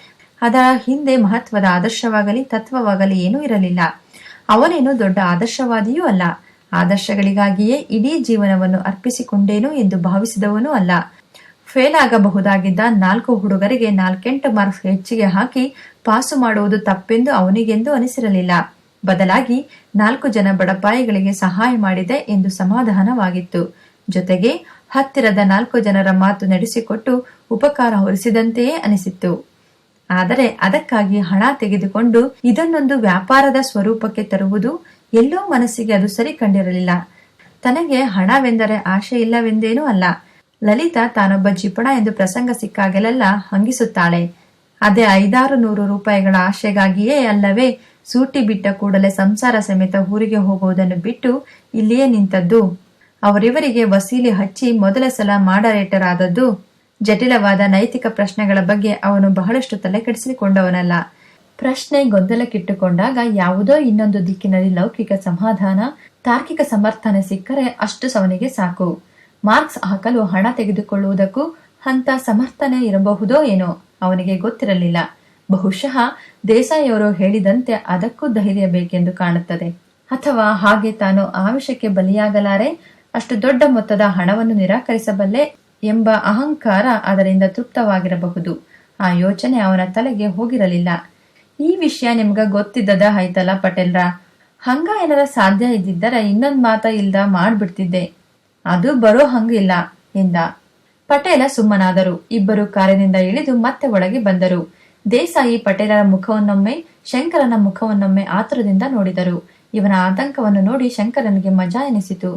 ಅದರ ಹಿಂದೆ ಮಹತ್ವದ ಆದರ್ಶವಾಗಲಿ, ತತ್ವವಾಗಲಿ ಏನೂ ಇರಲಿಲ್ಲ. ಅವನೇನು ದೊಡ್ಡ ಆದರ್ಶವಾದಿಯೂ ಅಲ್ಲ. ಆದರ್ಶಗಳಿಗಾಗಿಯೇ ಇಡೀ ಜೀವನವನ್ನು ಅರ್ಪಿಸಿಕೊಂಡೇನು ಎಂದು ಭಾವಿಸಿದವನೂ ಅಲ್ಲ. ಫೇಲ್ ಆಗಬಹುದಾಗಿದ್ದ ನಾಲ್ಕು ಹುಡುಗರಿಗೆ ನಾಲ್ಕೆಂಟು ಮಾರ್ಕ್ಸ್ ಹೆಚ್ಚಿಗೆ ಹಾಕಿ ಪಾಸು ಮಾಡುವುದು ತಪ್ಪೆಂದು ಅವನಿಗೆಂದು ಅನಿಸಿರಲಿಲ್ಲ. ಬದಲಾಗಿ ನಾಲ್ಕು ಜನ ಬಡಪಾಯಿಗಳಿಗೆ ಸಹಾಯ ಮಾಡಿದೆ ಎಂದು ಸಮಾಧಾನವಾಗಿತ್ತು. ಜೊತೆಗೆ ಹತ್ತಿರದ ನಾಲ್ಕು ಜನರ ಮಾತು ನಡೆಸಿಕೊಟ್ಟು ಉಪಕಾರ ಹೊರಿಸಿದಂತೆಯೇ ಅನಿಸಿತ್ತು. ಆದರೆ ಅದಕ್ಕಾಗಿ ಹಣ ತೆಗೆದುಕೊಂಡು ಇದನ್ನೊಂದು ವ್ಯಾಪಾರದ ಸ್ವರೂಪಕ್ಕೆ ತರುವುದು ಎಲ್ಲೋ ಮನಸ್ಸಿಗೆ ಅದು ಸರಿ ಕಂಡಿರಲಿಲ್ಲ. ತನಗೆ ಹಣವೆಂದರೆ ಆಶೆ ಇಲ್ಲವೆಂದೇನೂ ಅಲ್ಲ. ಲಲಿತಾ ತಾನೊಬ್ಬ ಜಿಪಣ ಎಂದು ಪ್ರಸಂಗ ಸಿಕ್ಕಾಗಲೆಲ್ಲ ಹಂಗಿಸುತ್ತಾಳೆ. ಅದೇ ಐದಾರು ನೂರು ರೂಪಾಯಿಗಳ ಆಶೆಗಾಗಿಯೇ ಅಲ್ಲವೇ ಸೂಟಿ ಬಿಟ್ಟ ಕೂಡಲೇ ಸಂಸಾರ ಸಮೇತ ಊರಿಗೆ ಹೋಗುವುದನ್ನು ಬಿಟ್ಟು ಇಲ್ಲಿಯೇ ನಿಂತದ್ದು. ಅವರಿವರಿಗೆ ವಸೀಲಿ ಹಚ್ಚಿ ಮೊದಲ ಸಲ ಮಾಡರೇಟರ್ ಆದದ್ದು ಜಟಿಲವಾದ ನೈತಿಕ ಪ್ರಶ್ನೆಗಳ ಬಗ್ಗೆ ಅವನು ಬಹಳಷ್ಟು ತಲೆಕೆಡಿಸಿಕೊಂಡವನಲ್ಲ. ಪ್ರಶ್ನೆ ಗೊಂದಲಕ್ಕಿಟ್ಟುಕೊಂಡಾಗ ಯಾವುದೋ ಇನ್ನೊಂದು ದಿಕ್ಕಿನಲ್ಲಿ ಲೌಕಿಕ ಸಮಾಧಾನ, ತಾರ್ಕಿಕ ಸಮರ್ಥನೆ ಸಿಕ್ಕರೆ ಅಷ್ಟು ಸವನಿಗೆ ಸಾಕು. ಮಾರ್ಕ್ಸ್ ಹಾಕಲು ಹಣ ತೆಗೆದುಕೊಳ್ಳುವುದಕ್ಕೂ ಅಂತ ಸಮರ್ಥನೆ ಇರಬಹುದೋ ಏನೋ ಅವನಿಗೆ ಗೊತ್ತಿರಲಿಲ್ಲ. ಬಹುಶಃ ದೇಸಾಯಿಯವರು ಹೇಳಿದಂತೆ ಅದಕ್ಕೂ ಧೈರ್ಯ ಬೇಕೆಂದು ಕಾಣುತ್ತದೆ. ಅಥವಾ ಹಾಗೆ ತಾನು ಆವಿಷಕ್ಕೆ ಬಲಿಯಾಗಲಾರೆ, ಅಷ್ಟು ದೊಡ್ಡ ಮೊತ್ತದ ಹಣವನ್ನು ನಿರಾಕರಿಸಬಲ್ಲೆ ಎಂಬ ಅಹಂಕಾರ ಅದರಿಂದ ತೃಪ್ತವಾಗಿರಬಹುದು. ಆ ಯೋಚನೆ ಅವನ ತಲೆಗೆ ಹೋಗಿರಲಿಲ್ಲ. ಈ ವಿಷಯ ನಿಮ್ಗ ಗೊತ್ತಿದ್ದದ ಆಯ್ತಲ್ಲ ಪಟೇಲ್ರ? ಹಂಗ ಏನಾರ ಸಾಧ್ಯ ಇದ್ದಿದ್ದರ ಇನ್ನೊಂದ್ ಮಾತ ಇಲ್ದ ಮಾಡ್ಬಿಡ್ತಿದ್ದೆ. ಅದು ಬರೋ ಹಂಗಿಲ್ಲ, ಎಂದ. ಪಟೇಲ ಸುಮ್ಮನಾದರು. ಇಬ್ಬರು ಕಾರಿನಿಂದ ಇಳಿದು ಮತ್ತೆ ಒಳಗೆ ಬಂದರು. ದೇಸಾಯಿ ಪಟೇಲರ ಮುಖವನ್ನೊಮ್ಮೆ, ಶಂಕರನ ಮುಖವನ್ನೊಮ್ಮೆ ಆತುರದಿಂದ ನೋಡಿದರು. ಇವನ ಆತಂಕವನ್ನು ನೋಡಿ ಶಂಕರನಿಗೆ ಮಜಾ ಎನಿಸಿತು.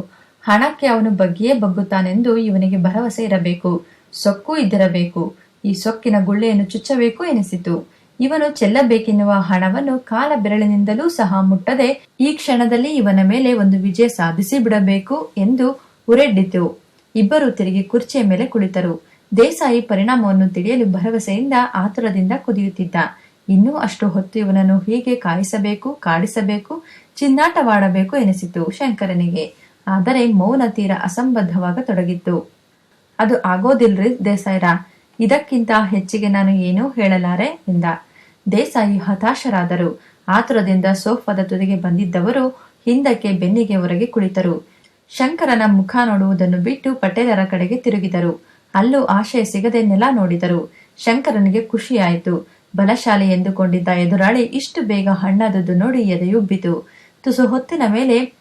ಹಣಕ್ಕೆ ಅವನು ಬಗ್ಗಿಯೇ ಬಗ್ಗುತ್ತಾನೆಂದು ಇವನಿಗೆ ಭರವಸೆ ಇರಬೇಕು. ಸೊಕ್ಕು ಇದ್ದಿರಬೇಕು. ಈ ಸೊಕ್ಕಿನ ಗುಳ್ಳೆಯನ್ನು ಚುಚ್ಚಬೇಕು ಎನಿಸಿತು. ಇವನು ಚೆಲ್ಲಬೇಕೆನ್ನುವ ಹಣವನ್ನು ಕಾಲ ಬೆರಳಿನಿಂದಲೂ ಸಹ ಮುಟ್ಟದೆ, ಈ ಕ್ಷಣದಲ್ಲಿ ಇವನ ಮೇಲೆ ಒಂದು ವಿಜಯ ಸಾಧಿಸಿ ಬಿಡಬೇಕು ಎಂದು ಉರೆಡ್ಡಿತು. ಇಬ್ಬರು ತಿರುಗಿ ಕುರ್ಚಿಯ ಮೇಲೆ ಕುಳಿತರು. ದೇಸಾಯಿ ಪರಿಣಾಮವನ್ನು ತಿಳಿಯಲು ಭರವಸೆಯಿಂದ ಆತುರದಿಂದ ಕುದಿಯುತ್ತಿದ್ದ. ಇನ್ನೂ ಅಷ್ಟು ಹೊತ್ತು ಇವನನ್ನು ಹೀಗೆ ಕಾಯಿಸಬೇಕು, ಕಾಡಿಸಬೇಕು, ಚಿನ್ನಾಟವಾಡಬೇಕು ಎನಿಸಿತು ಶಂಕರನಿಗೆ. ಆದರೆ ಮೌನ ತೀರ ಅಸಂಬದ್ಧವಾಗತೊಡಗಿತ್ತು. ಅದು ಆಗೋದಿಲ್ರಿ ದೇಸಾಯಿರ? ಇದಕ್ಕಿಂತ ಹೆಚ್ಚಿಗೆ ನಾನು ಏನೂ ಹೇಳಲಾರೆ ಎಂದ. ದೇಸಾಯಿ ಹತಾಶರಾದರು. ಆತುರದಿಂದ ಸೋಫಾದ ತುದಿಗೆ ಬಂದಿದ್ದವರು ಹಿಂದಕ್ಕೆ ಬೆನ್ನಿಗೆ ಹೊರಗೆ ಕುಳಿತರು. ಶಂಕರನ ಮುಖ ನೋಡುವುದನ್ನು ಬಿಟ್ಟು ಪಟೇಲರ ಕಡೆಗೆ ತಿರುಗಿದರು. ಅಲ್ಲೂ ಆಶಯ ಸಿಗದೆ ನೆಲ ನೋಡಿದರು. ಶಂಕರನಿಗೆ ಖುಷಿಯಾಯಿತು. ಬಲಶಾಲಿ ಎಂದುಕೊಂಡಿದ್ದ ಎದುರಾಳಿ ಇಷ್ಟು ಬೇಗ ಹಣ್ಣಾದದ್ದು ನೋಡಿ ಎದೆಯುಬ್ಬಿತು. ತುಸು ಹೊತ್ತಿನ ಮೇಲೆ,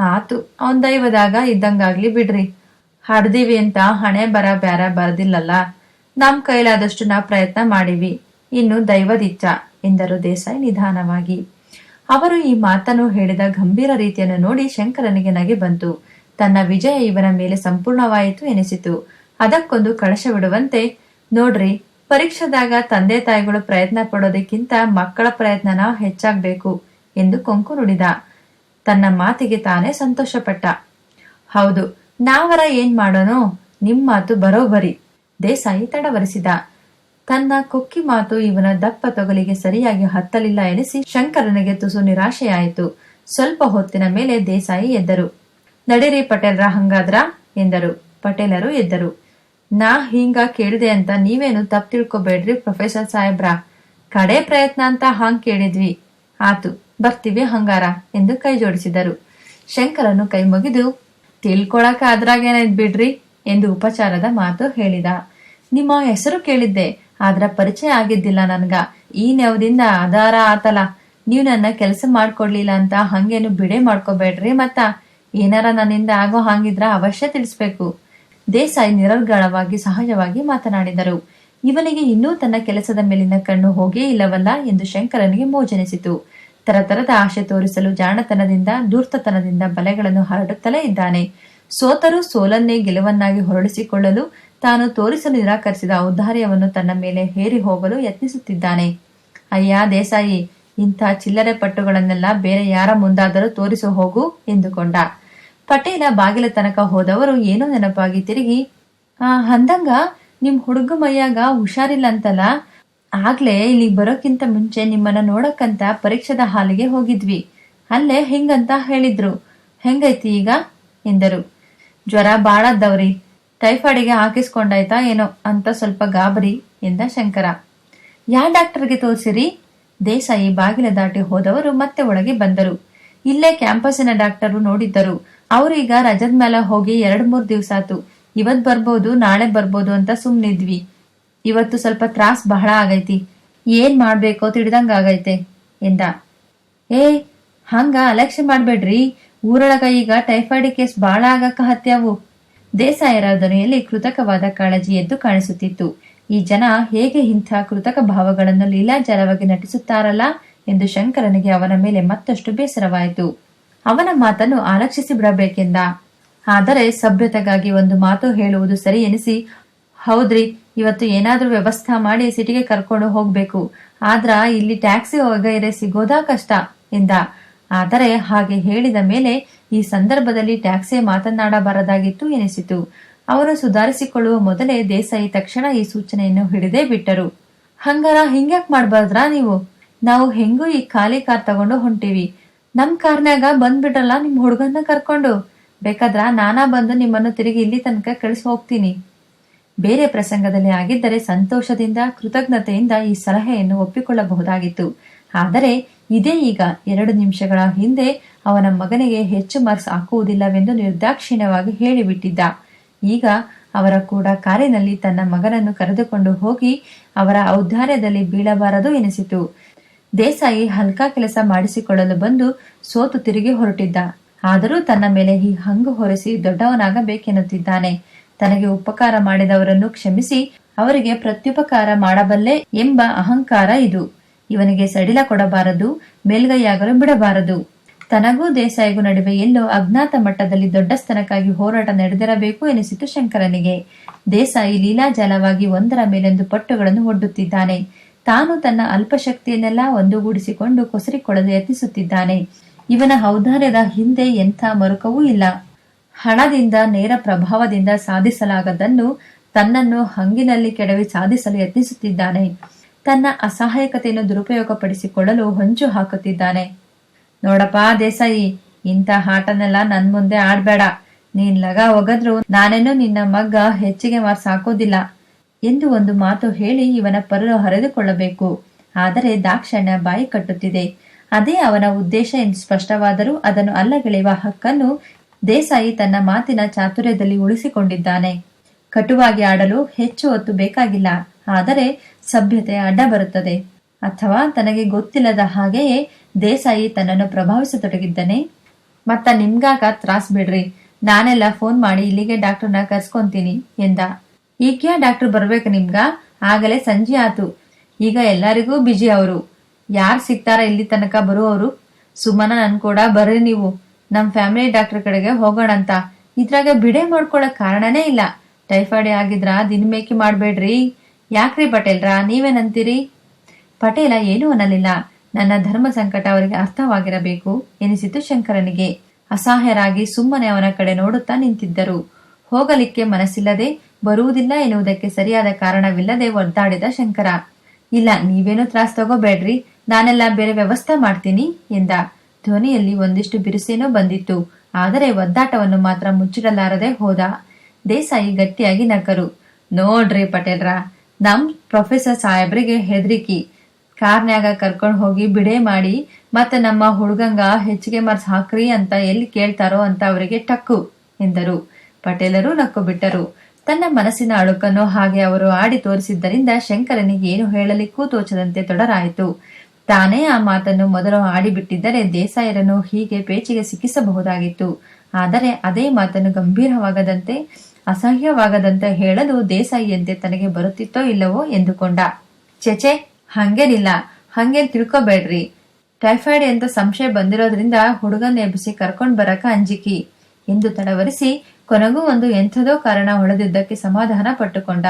ಆತು, ಅವನ್ ದೈವದಾಗ ಇದ್ದಂಗಾಗ್ಲಿ ಬಿಡ್ರಿ. ಹಡ್ದಿವಿ ಅಂತ ಹಣೆ ಬರ ಬ್ಯಾರ ಬರದಿಲ್ಲಲ್ಲ. ನಮ್ ಕೈಲಾದಷ್ಟು ನಾ ಪ್ರಯತ್ನ ಮಾಡಿವಿ. ಇನ್ನು ದೈವದಿಚ್ಚ, ಎಂದರು ದೇಸಾಯಿ ನಿಧಾನವಾಗಿ. ಅವರು ಈ ಮಾತನ್ನು ಹೇಳಿದ ಗಂಭೀರ ರೀತಿಯನ್ನು ನೋಡಿ ಶಂಕರನಿಗೆ ನಗೆ ಬಂತು. ತನ್ನ ವಿಜಯ ಇವನ ಮೇಲೆ ಸಂಪೂರ್ಣವಾಯಿತು ಎನಿಸಿತು. ಅದಕ್ಕೊಂದು ಕಳಶವಿಡುವಂತೆ ನೋಡ್ರಿ, ಪರೀಕ್ಷೆದಾಗ ತಂದೆ ತಾಯಿಗಳು ಪ್ರಯತ್ನ ಪಡೋದಕ್ಕಿಂತ ಮಕ್ಕಳ ಪ್ರಯತ್ನನ ಹೆಚ್ಚಾಗ್ಬೇಕು ಎಂದು ಕೊಂಕು ನುಡಿದ. ತನ್ನ ಮಾತಿಗೆ ತಾನೇ ಸಂತೋಷಪಟ್ಟ. ಹೌದು, ನಾವರ ಏನ್ ಮಾಡೋನೋ ನಿಮ್ ಮಾತು ಬರೋಬರಿ, ದೇಸಾಯಿ ತಡವರಿಸಿದ. ತನ್ನ ಕೊಕ್ಕಿ ಮಾತು ಇವನ ದಪ್ಪ ತೊಗಲಿಗೆ ಸರಿಯಾಗಿ ಹತ್ತಲಿಲ್ಲ ಎನಿಸಿ ಶಂಕರನಿಗೆ ತುಸು ನಿರಾಶೆಯಾಯಿತು. ಸ್ವಲ್ಪ ಹೊತ್ತಿನ ಮೇಲೆ ದೇಸಾಯಿ ಎದ್ದರು. ನಡಿರಿ ಪಟೇಲ್ರ ಹಂಗಾದ್ರ, ಎಂದರು. ಪಟೇಲರು ಎದ್ದರು. ನಾ ಹಿಂಗ ಕೇಳಿದೆ ಅಂತ ನೀವೇನು ತಪ್ಪು ತಿಳ್ಕೊಬೇಡ್ರಿ ಪ್ರೊಫೆಸರ್ ಸಾಹೇಬ್ರ. ಕಡೆ ಪ್ರಯತ್ನ ಅಂತ ಹಾಂಗ್ ಕೇಳಿದ್ವಿ. ಆತು, ಬರ್ತೀವಿ ಹಂಗಾರ ಎಂದು ಕೈ ಜೋಡಿಸಿದರು. ಶಂಕರನು ಕೈ ಮುಗಿದು, ತಿಳ್ಕೊಳಕ ಅದ್ರಾಗೇನಾಯ್ತು ಬಿಡ್ರಿ ಎಂದು ಉಪಚಾರದ ಮಾತು ಹೇಳಿದ. ನಿಮ್ಮ ಹೆಸರು ಕೇಳಿದ್ದೆ, ಆದ್ರ ಪರಿಚಯ ಆಗಿದ್ದಿಲ್ಲ ನನ್ಗ. ಈ ನೆವದಿಂದ ಆಧಾರ ಆತಲ. ನೀವು ನನ್ನ ಕೆಲಸ ಮಾಡ್ಕೊಡ್ಲಿಲ್ಲ ಅಂತ ಹಂಗೇನು ಬಿಡೆ ಮಾಡ್ಕೋಬೇಡ್ರಿ ಮತ್ತ? ಏನಾರ ನನ್ನಿಂದ ಆಗೋ ಹಾಂಗಿದ್ರ ಅವಶ್ಯ ತಿಳಿಸ್ಬೇಕು. ದೇಸಾಯಿ ನಿರರ್ಗಳವಾಗಿ ಸಹಜವಾಗಿ ಮಾತನಾಡಿದರು. ಇವನಿಗೆ ಇನ್ನೂ ತನ್ನ ಕೆಲಸದ ಮೇಲಿನ ಕಣ್ಣು ಹೋಗೇ ಇಲ್ಲವಲ್ಲ? ಎಂದು ಶಂಕರನಿಗೆ ಮೋಜನಿಸಿತು. ತರತರದ ಆಶೆ ತೋರಿಸಲು ಜಾಣತನದಿಂದ ದೂರ್ತತನದಿಂದ ಬಲೆಗಳನ್ನು ಹರಡುತ್ತಲೇ ಇದ್ದಾನೆ. ಸೋತರೂ ಸೋಲನ್ನೇ ಗೆಲುವನ್ನಾಗಿ ಹೊರಡಿಸಿಕೊಳ್ಳಲು ತಾನು ತೋರಿಸಲು ನಿರಾಕರಿಸಿದ ಔದಾರ್ಯವನ್ನು ತನ್ನ ಮೇಲೆ ಹೇರಿ ಹೋಗಲು ಯತ್ನಿಸುತ್ತಿದ್ದಾನೆ. ಅಯ್ಯ ದೇಸಾಯಿ, ಇಂಥ ಚಿಲ್ಲರೆ ಪಟ್ಟುಗಳನ್ನೆಲ್ಲ ಬೇರೆ ಯಾರ ಮುಂದಾದರೂ ತೋರಿಸು ಹೋಗು? ಎಂದುಕೊಂಡ. ಪಟೇಲ ಬಾಗಿಲ ತನಕ ಹೋದವರು ಏನೋ ನೆನಪಾಗಿ ತಿರುಗಿ, ಆ ಹಂದಂಗ ನಿಮ್ ಹುಡುಗ ಮೈಯಾಗ ಹುಷಾರಿಲ್ಲ ಅಂತಲ್ಲ? ಆಗ್ಲೇ ಇಲ್ಲಿಗೆ ಬರೋಕ್ಕಿಂತ ಮುಂಚೆ ನಿಮ್ಮನ್ನ ನೋಡಕ್ಕಂತ ಪರೀಕ್ಷದ ಹಾಲಿಗೆ ಹೋಗಿದ್ವಿ. ಅಲ್ಲೇ ಹಿಂಗಂತ ಹೇಳಿದ್ರು. ಹೆಂಗೈತಿ ಈಗ? ಎಂದರು. ಜ್ವರ ಬಾಳದ್ದವ್ರಿ ಟೈಫಾಯ್ಡಿಗೆ ಹಾಕಿಸ್ಕೊಂಡಾಯ್ತಾ ಏನೋ ಅಂತ ಸ್ವಲ್ಪ ಗಾಬರಿ, ಎಂದ ಶಂಕರ. ಯಾ ಡಾಕ್ಟರ್ಗೆ ತೋರಿಸಿರಿ? ದೇಸಾಯಿ ಬಾಗಿಲ ದಾಟಿ ಹೋದವರು ಮತ್ತೆ ಒಳಗೆ ಬಂದರು. ಇಲ್ಲೇ ಕ್ಯಾಂಪಸ್ಸಿನ ಡಾಕ್ಟರು ನೋಡಿದ್ದರು. ಅವ್ರೀಗ ರಜದ ಮೇಲೆ ಹೋಗಿ ಎರಡ್ ಮೂರ್ ದಿವ್ಸ ಆತು ಇವತ್ ಬರ್ಬೋದು, ನಾಳೆ ಬರ್ಬೋದು ಅಂತ ಸುಮ್ನಿದ್ವಿ. ಇವತ್ತು ಸ್ವಲ್ಪ ತ್ರಾಸ್ ಬಹಳ ಆಗೈತಿ. ಏನ್ ಮಾಡ್ಬೇಕೋ ತಿಳಿದಂಗ ಆಗೈತೆ ಎಂದ. ಏ, ಹಂಗ ಅಲಕ್ಷ್ಯ ಮಾಡ್ಬೇಡ್ರಿ. ಊರೊಳಗ ಈಗ ಟೈಫಾಯ್ಡ್ ಕೇಸ್ ಬಹಳ ಆಗಕ್ಕ ಹತ್ಯಾವು. ದೇಸಾಯರ ದೊನೆಯಲ್ಲಿ ಕೃತಕವಾದ ಕಾಳಜಿ ಎದ್ದು ಕಾಣಿಸುತ್ತಿತ್ತು. ಈ ಜನ ಹೇಗೆ ಇಂಥ ಕೃತಕ ಭಾವಗಳನ್ನು ಲೀಲಾಜಾಲವಾಗಿ ನಟಿಸುತ್ತಾರಲ್ಲ ಎಂದು ಶಂಕರನಿಗೆ ಅವನ ಮೇಲೆ ಮತ್ತಷ್ಟು ಬೇಸರವಾಯಿತು. ಅವನ ಮಾತನ್ನು ಆಲಕ್ಷಿಸಿ ಬಿಡಬೇಕೆಂದ ಆದರೆ ಸಭ್ಯತೆಗಾಗಿ ಒಂದು ಮಾತು ಹೇಳುವುದು ಸರಿ ಎನಿಸಿ, ಹೌದ್ರಿ, ಇವತ್ತು ಏನಾದ್ರೂ ವ್ಯವಸ್ಥೆ ಮಾಡಿ ಸಿಟಿಗೆ ಕರ್ಕೊಂಡು ಹೋಗ್ಬೇಕು. ಆದ್ರ ಇಲ್ಲಿ ಟ್ಯಾಕ್ಸಿ ವಗೈರೆ ಸಿಗೋದಾ ಕಷ್ಟ, ಎಂದ. ಆದರೆ ಹಾಗೆ ಹೇಳಿದ ಮೇಲೆ ಈ ಸಂದರ್ಭದಲ್ಲಿ ಟ್ಯಾಕ್ಸಿ ಮಾತನಾಡಬಾರದಾಗಿತ್ತು ಎನಿಸಿತು. ಅವರು ಸುಧಾರಿಸಿಕೊಳ್ಳುವ ಮೊದಲೇ ದೇಸಾಯಿ ತಕ್ಷಣ ಈ ಸೂಚನೆಯನ್ನು ಹಿಡಿದೇ ಬಿಟ್ಟರು. ಹಂಗಾರ ಹಿಂಗ್ಯಾಕ್ ಮಾಡ್ಬಾರ್ದ್ರಾ ನೀವು? ನಾವು ಹೆಂಗೂ ಈ ಖಾಲಿ ಕಾರ್ ತಗೊಂಡು ಹೊಂಟಿವಿ. ನಮ್ ಕಾರ್ನ್ಯಾಗ ಬಂದ್ಬಿಡ್ರಲ್ಲ ನಿಮ್ ಹುಡುಗನ್ನ ಕರ್ಕೊಂಡು. ಬೇಕಾದ್ರ ನಾನಾ ಬಂದು ನಿಮ್ಮನ್ನು ತಿರುಗಿ ಇಲ್ಲಿ ತನಕ ಕಳಿಸಿ ಹೋಗ್ತೀನಿ. ಬೇರೆ ಪ್ರಸಂಗದಲ್ಲಿ ಆಗಿದ್ದರೆ ಸಂತೋಷದಿಂದ, ಕೃತಜ್ಞತೆಯಿಂದ ಈ ಸಲಹೆಯನ್ನು ಒಪ್ಪಿಕೊಳ್ಳಬಹುದಾಗಿತ್ತು. ಆದರೆ ಇದೇ ಈಗ ಎರಡು ನಿಮಿಷಗಳ ಹಿಂದೆ ಅವನ ಮಗನಿಗೆ ಹೆಚ್ಚು ಮಾರ್ಕ್ಸ್ ಹಾಕುವುದಿಲ್ಲವೆಂದು ನಿರ್ದಾಕ್ಷಿಣ್ಯವಾಗಿ ಹೇಳಿಬಿಟ್ಟಿದ್ದ. ಈಗ ಅವರ ಕೂಡ ಕಾರಿನಲ್ಲಿ ತನ್ನ ಮಗನನ್ನು ಕರೆದುಕೊಂಡು ಹೋಗಿ ಅವರ ಔದಾರ್ಯದಲ್ಲಿ ಬೀಳಬಾರದು ಎನಿಸಿತು. ದೇಸಾಯಿ ಹಲ್ಕಾ ಕೆಲಸ ಮಾಡಿಸಿಕೊಳ್ಳಲು ಬಂದು ಸೋತು ತಿರುಗಿ ಹೊರಟಿದ್ದ. ಆದರೂ ತನ್ನ ಮೇಲೆ ಈ ಹಂಗು ಹೊರಿಸಿ ದೊಡ್ಡವನಾಗಬೇಕೆನ್ನುತ್ತಿದ್ದಾನೆ. ತನಗೆ ಉಪಕಾರ ಮಾಡಿದವರನ್ನು ಕ್ಷಮಿಸಿ ಅವರಿಗೆ ಪ್ರತ್ಯುಪಕಾರ ಮಾಡಬಲ್ಲೆ ಎಂಬ ಅಹಂಕಾರ ಇದು. ಇವನಿಗೆ ಸಡಿಲ ಕೊಡಬಾರದು, ಮೇಲ್ಗೈಯಾಗಲು ಬಿಡಬಾರದು. ತನಗೂ ದೇಸಾಯಿಗೂ ನಡುವೆ ಎಲ್ಲೋ ಅಜ್ಞಾತ ಮಟ್ಟದಲ್ಲಿ ದೊಡ್ಡ ಸ್ತನಕ್ಕಾಗಿ ಹೋರಾಟ ನಡೆದಿರಬೇಕು ಎನಿಸಿತು ಶಂಕರನಿಗೆ. ದೇಸಾಯಿ ಲೀಲಾಜಾಲವಾಗಿ ಒಂದರ ಮೇಲೆಂದು ಪಟ್ಟುಗಳನ್ನು ಒಡ್ಡುತ್ತಿದ್ದಾನೆ. ತಾನು ತನ್ನ ಅಲ್ಪಶಕ್ತಿಯನ್ನೆಲ್ಲ ಒಂದುಗೂಡಿಸಿಕೊಂಡು ಕೊಸರಿಕೊಳ್ಳಲು ಯತ್ನಿಸುತ್ತಿದ್ದಾನೆ. ಇವನ ಔದಾರ್ಯದ ಹಿಂದೆ ಎಂಥ ಮರುಕವೂ ಇಲ್ಲ. ಹಣದಿಂದ, ನೇರ ಪ್ರಭಾವದಿಂದ ಸಾಧಿಸಲಾಗದನ್ನು ತನ್ನನ್ನು ಹಂಗಿನಲ್ಲಿ ಕೆಡವಿ ಸಾಧಿಸಲು ಯತ್ನಿಸುತ್ತಿದ್ದಾನೆ. ತನ್ನ ಅಸಹಾಯಕತೆಯನ್ನು ದುರುಪಯೋಗಪಡಿಸಿಕೊಳ್ಳಲು ಹೊಂಚು ಹಾಕುತ್ತಿದ್ದಾನೆ. ನೋಡಪ್ಪ, ದೇಸಾಯಿ, ಇಂಥ ಆಟನೆಲ್ಲ ನನ್ ಮುಂದೆ ಆಡ್ಬೇಡ. ನೀನ್ ಲಗ ಒಗದ್ರು ನಾನೇನು ನಿನ್ನ ಮಗ್ಗ ಹೆಚ್ಚಿಗೆ ಮಾರ್ ಹಾಕೋದಿಲ್ಲ ಎಂದು ಒಂದು ಮಾತು ಹೇಳಿ ಇವನ ಪರರು ಹರಿದುಕೊಳ್ಳಬೇಕು. ಆದರೆ ದಾಕ್ಷಣ್ಯ ಬಾಯಿ ಕಟ್ಟುತ್ತಿದೆ. ಅದೇ ಅವನ ಉದ್ದೇಶ ಎಂದು ಸ್ಪಷ್ಟವಾದರೂ ಅದನ್ನು ಅಲ್ಲಗೆಳೆಯುವ ಹಕ್ಕನ್ನು ದೇಸಾಯಿ ತನ್ನ ಮಾತಿನ ಚಾತುರ್ಯದಲ್ಲಿ ಉಳಿಸಿಕೊಂಡಿದ್ದಾನೆ. ಕಟುವಾಗಿ ಆಡಲು ಹೆಚ್ಚು ಹೊತ್ತು ಬೇಕಾಗಿಲ್ಲ. ಆದರೆ ಸಭ್ಯತೆ ಅಡ್ಡ ಬರುತ್ತದೆ. ಅಥವಾ ತನಗೆ ಗೊತ್ತಿಲ್ಲದ ಹಾಗೆಯೇ ದೇಸಾಯಿ ತನ್ನನ್ನು ಪ್ರಭಾವಿಸತೊಡಗಿದ್ದಾನೆ. ಮತ್ತ ನಿಮ್ಗಾಗ ತ್ರಾಸ್ ಬಿಡ್ರಿ. ನಾನೆಲ್ಲ ಫೋನ್ ಮಾಡಿ ಇಲ್ಲಿಗೆ ಡಾಕ್ಟರ್ನ ಕರ್ಸ್ಕೊಂತೀನಿ ಎಂದ. ಈಗ್ಯಾ ಡಾಕ್ಟರ್ ಬರ್ಬೇಕು ನಿಮ್ಗ? ಆಗಲೇ ಸಂಜೆ ಆತು. ಈಗ ಎಲ್ಲರಿಗೂ ಬಿಜಿ ಅವರು. ಯಾರ್ ಸಿಗ್ತಾರ ಇಲ್ಲಿ ತನಕ ಬರುವವರು? ಸುಮನ ನನ್ ಕೂಡ ಬರ್ರಿ ನೀವು. ನಮ್ ಫ್ಯಾಮಿಲಿ ಡಾಕ್ಟರ್ ಕಡೆಗೆ ಹೋಗೋಣಂತ. ಇದ್ರಾಗ ಬಿಡೆ ಮಾಡ್ಕೊಳಕ್ ಕಾರಣನೇ ಇಲ್ಲ. ಟೈಫಾಯ್ಡ್ ಆಗಿದ್ರ ದಿನಮೇಕಿ ಮಾಡ್ಬೇಡ್ರಿ. ಯಾಕ್ರಿ ಪಟೇಲ್ರ, ನೀವೇನಂತೀರಿ? ಪಟೇಲ ಏನೂ ಅನ್ನಲಿಲ್ಲ. ನನ್ನ ಧರ್ಮ ಸಂಕಟ ಅವರಿಗೆ ಅರ್ಥವಾಗಿರಬೇಕು ಎನಿಸಿತು ಶಂಕರನಿಗೆ. ಅಸಹಾಯರಾಗಿ ಸುಮ್ಮನೆ ಅವನ ಕಡೆ ನೋಡುತ್ತಾ ನಿಂತಿದ್ದರು. ಹೋಗಲಿಕ್ಕೆ ಮನಸ್ಸಿಲ್ಲದೆ ಬರುವುದಿಲ್ಲ ಎನ್ನುವುದಕ್ಕೆ ಸರಿಯಾದ ಕಾರಣವಿಲ್ಲದೆ ಒದ್ದಾಡಿದ ಶಂಕರ. ಇಲ್ಲ, ನೀವೇನು ತ್ರಾಸ್ ತಗೋಬೇಡ್ರಿ. ನಾನೆಲ್ಲ ಬೇರೆ ವ್ಯವಸ್ಥೆ ಮಾಡ್ತೀನಿ ಎಂದ. ಧ್ವನಿಯಲ್ಲಿ ಒಂದಿಷ್ಟು ಬಿರುಸೇನೋ ಬಂದಿತ್ತು. ಆದರೆ ಒದ್ದಾಟವನ್ನು ಮಾತ್ರ ಮುಚ್ಚಿಡಲಾರದೆ ಹೋದ. ದೇಸಾಯಿ ಗಟ್ಟಿಯಾಗಿ ನಕ್ಕರು ನೋಡ್ರಿ ಪಟೇಲ್ರ, ನಮ್ ಪ್ರೊಫೆಸರ್ ಸಾಹೇಬ್ರಿಗೆ ಹೆದರಿಕಿ. ಕಾರ್ನ್ಯಾಗ ಕರ್ಕೊಂಡು ಹೋಗಿ ಬಿಡೆ ಮಾಡಿ, ಮತ್ತೆ ನಮ್ಮ ಹುಡುಗಂಗ ಹೆಚ್ಚಿಗೆ ಮರ್ಸ್ ಹಾಕ್ರಿ ಅಂತ ಎಲ್ಲಿ ಕೇಳ್ತಾರೋ ಅಂತ ಅವರಿಗೆ ಟಕ್ಕು ಎಂದರು. ಪಟೇಲರು ನಕ್ಕು ಬಿಟ್ಟರು ತನ್ನ ಮನಸ್ಸಿನ ಅಳುಕನ್ನು ಹಾಗೆ ಅವರು ಆಡಿ ತೋರಿಸಿದ್ದರಿಂದ ಶಂಕರನಿಗೆ ಏನು ಹೇಳಲಿಕ್ಕೂ ತೋಚದಂತೆ ತೊಡರಾಯಿತು. ತಾನೇ ಆ ಮಾತನ್ನು ಮೊದಲು ಆಡಿಬಿಟ್ಟಿದ್ದರೆ ದೇಸಾಯರನ್ನು ಹೀಗೆ ಪೇಚಿಗೆ ಸಿಕ್ಕಿಸಬಹುದಾಗಿತ್ತು. ಆದರೆ ಅದೇ ಮಾತನ್ನು ಗಂಭೀರವಾಗದಂತೆ, ಅಸಹ್ಯವಾಗದಂತೆ ಹೇಳಲು ದೇಸಾಯಿಯಂತೆ ತನಗೆ ಬರುತ್ತಿತ್ತೋ ಇಲ್ಲವೋ ಎಂದುಕೊಂಡ. ಚೆಚೆ, ಹಂಗೇನಿಲ್ಲ. ಹಂಗೇನ್ ತಿಳ್ಕೊಬೇಡ್ರಿ. ಟೈಫಾಯ್ಡ್ ಅಂತ ಸಂಶಯ ಬಂದಿರೋದ್ರಿಂದ ಹುಡುಗನ ಎಬ್ಬಿಸಿ ಕರ್ಕೊಂಡ್ ಬರಕ ಅಂಜಿಕಿ ಎಂದು ತಡವರಿಸಿ ಕೊನೆಗೂ ಒಂದು ಎಂಥದೋ ಕಾರಣ ಹೊಳೆದಿದ್ದಕ್ಕೆ ಸಮಾಧಾನ ಪಟ್ಟುಕೊಂಡ.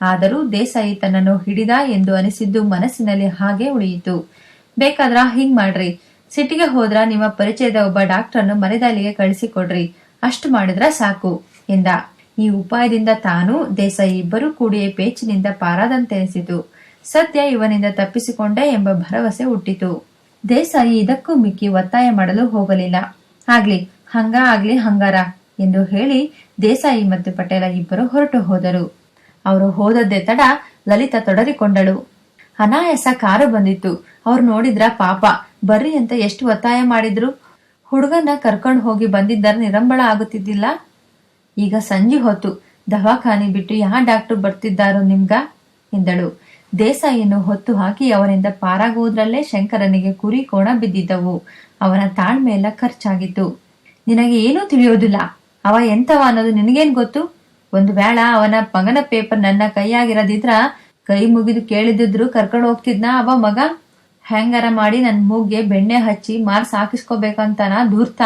ಆದರೂ ದೇಸಾಯಿ ತನ್ನನ್ನು ಹಿಡಿದ ಎಂದು ಅನಿಸಿದ್ದು ಮನಸ್ಸಿನಲ್ಲಿ ಹಾಗೆ ಉಳಿಯಿತು. ಬೇಕಾದ್ರ ಹಿಂಗ್ ಮಾಡ್ರಿ. ಸಿಟಿಗೆ ಹೋದ್ರ ನಿಮ್ಮ ಪರಿಚಯದ ಒಬ್ಬ ಡಾಕ್ಟರ್ನು ಮನೆದಾಲಿಗೆ ಕಳಿಸಿಕೊಡ್ರಿ. ಅಷ್ಟು ಮಾಡಿದ್ರ ಸಾಕು, ಎಂದ. ಈ ಉಪಾಯದಿಂದ ತಾನು ದೇಸಾಯಿ ಇಬ್ಬರೂ ಕೂಡಿಯೇ ಪೇಚಿನಿಂದ ಪಾರಾದಂತೆನಿಸಿತು ಸದ್ಯ ಇವನಿಂದ ತಪ್ಪಿಸಿಕೊಂಡೆ ಎಂಬ ಭರವಸೆ ಹುಟ್ಟಿತು. ದೇಸಾಯಿ ಇದಕ್ಕೂ ಮಿಕ್ಕಿ ಒತ್ತಾಯ ಮಾಡಲು ಹೋಗಲಿಲ್ಲ. ಆಗ್ಲಿ, ಹಂಗ ಆಗ್ಲಿ, ಹಂಗಾರ. ಎಂದು ಹೇಳಿ ದೇಸಾಯಿ ಮತ್ತು ಪಟೇಲ ಇಬ್ಬರು ಹೊರಟು ಹೋದರು. ಅವರು ಹೋದದ್ದೇ ತಡ ಲಲಿತಾ ತೊಡರಿಕೊಂಡಳು. ಅನಾಯಾಸ ಕಾರು ಬಂದಿತ್ತು. ಅವ್ರು ನೋಡಿದ್ರ ಪಾಪ. ಬರ್ರಿ ಅಂತ ಎಷ್ಟು ಒತ್ತಾಯ ಮಾಡಿದ್ರು? ಹುಡುಗನ ಕರ್ಕೊಂಡು ಹೋಗಿ ಬಂದಿದ್ದರ ನಿರಂಬಳ ಆಗುತ್ತಿದ್ದಿಲ್ಲ? ಈಗ ಸಂಜೆ ಹೊತ್ತು. ದವಾಖಾನೆ ಬಿಟ್ಟು ಯಾ ಡಾಕ್ಟರ್ ಬರ್ತಿದ್ದಾರೋ ನಿಮ್ಗ? ಎಂದಳು. ದೇಸಾಯಿಯನ್ನು ಹೊತ್ತು ಹಾಕಿ ಅವರಿಂದ ಪಾರಾಗುವುದರಲ್ಲೇ ಶಂಕರನಿಗೆ ಕುರಿ ಕೋಣ ಬಿದ್ದಿದ್ದವು. ಅವನ ತಾಳ್ಮೆ ಎಲ್ಲ ಖರ್ಚಾಗಿತ್ತು. ನಿನಗೆ ಏನೂ ತಿಳಿಯೋದಿಲ್ಲ. ಅವ ಎಂತವ ಅನ್ನೋದು ನಿನಗೇನ್ ಗೊತ್ತು? ಒಂದು ವೇಳ ಅವನ ಮಗನ ಪೇಪರ್ ನನ್ನ ಕೈಯಾಗಿರದಿದ್ರ ಕೈ ಮುಗಿದು ಕೇಳಿದ್ರು ಕರ್ಕೊಂಡು ಹೋಗ್ತಿದ್ನ ಅವ ಮಗ? ಹ್ಯಾಂಗಾರ ಮಾಡಿ ನನ್ ಮೂಗ್ಗೆ ಬೆಣ್ಣೆ ಹಚ್ಚಿ ಮಾರ್ಸ್ ಹಾಕಿಸ್ಕೋಬೇಕಂತನ ದೂರ್ತ.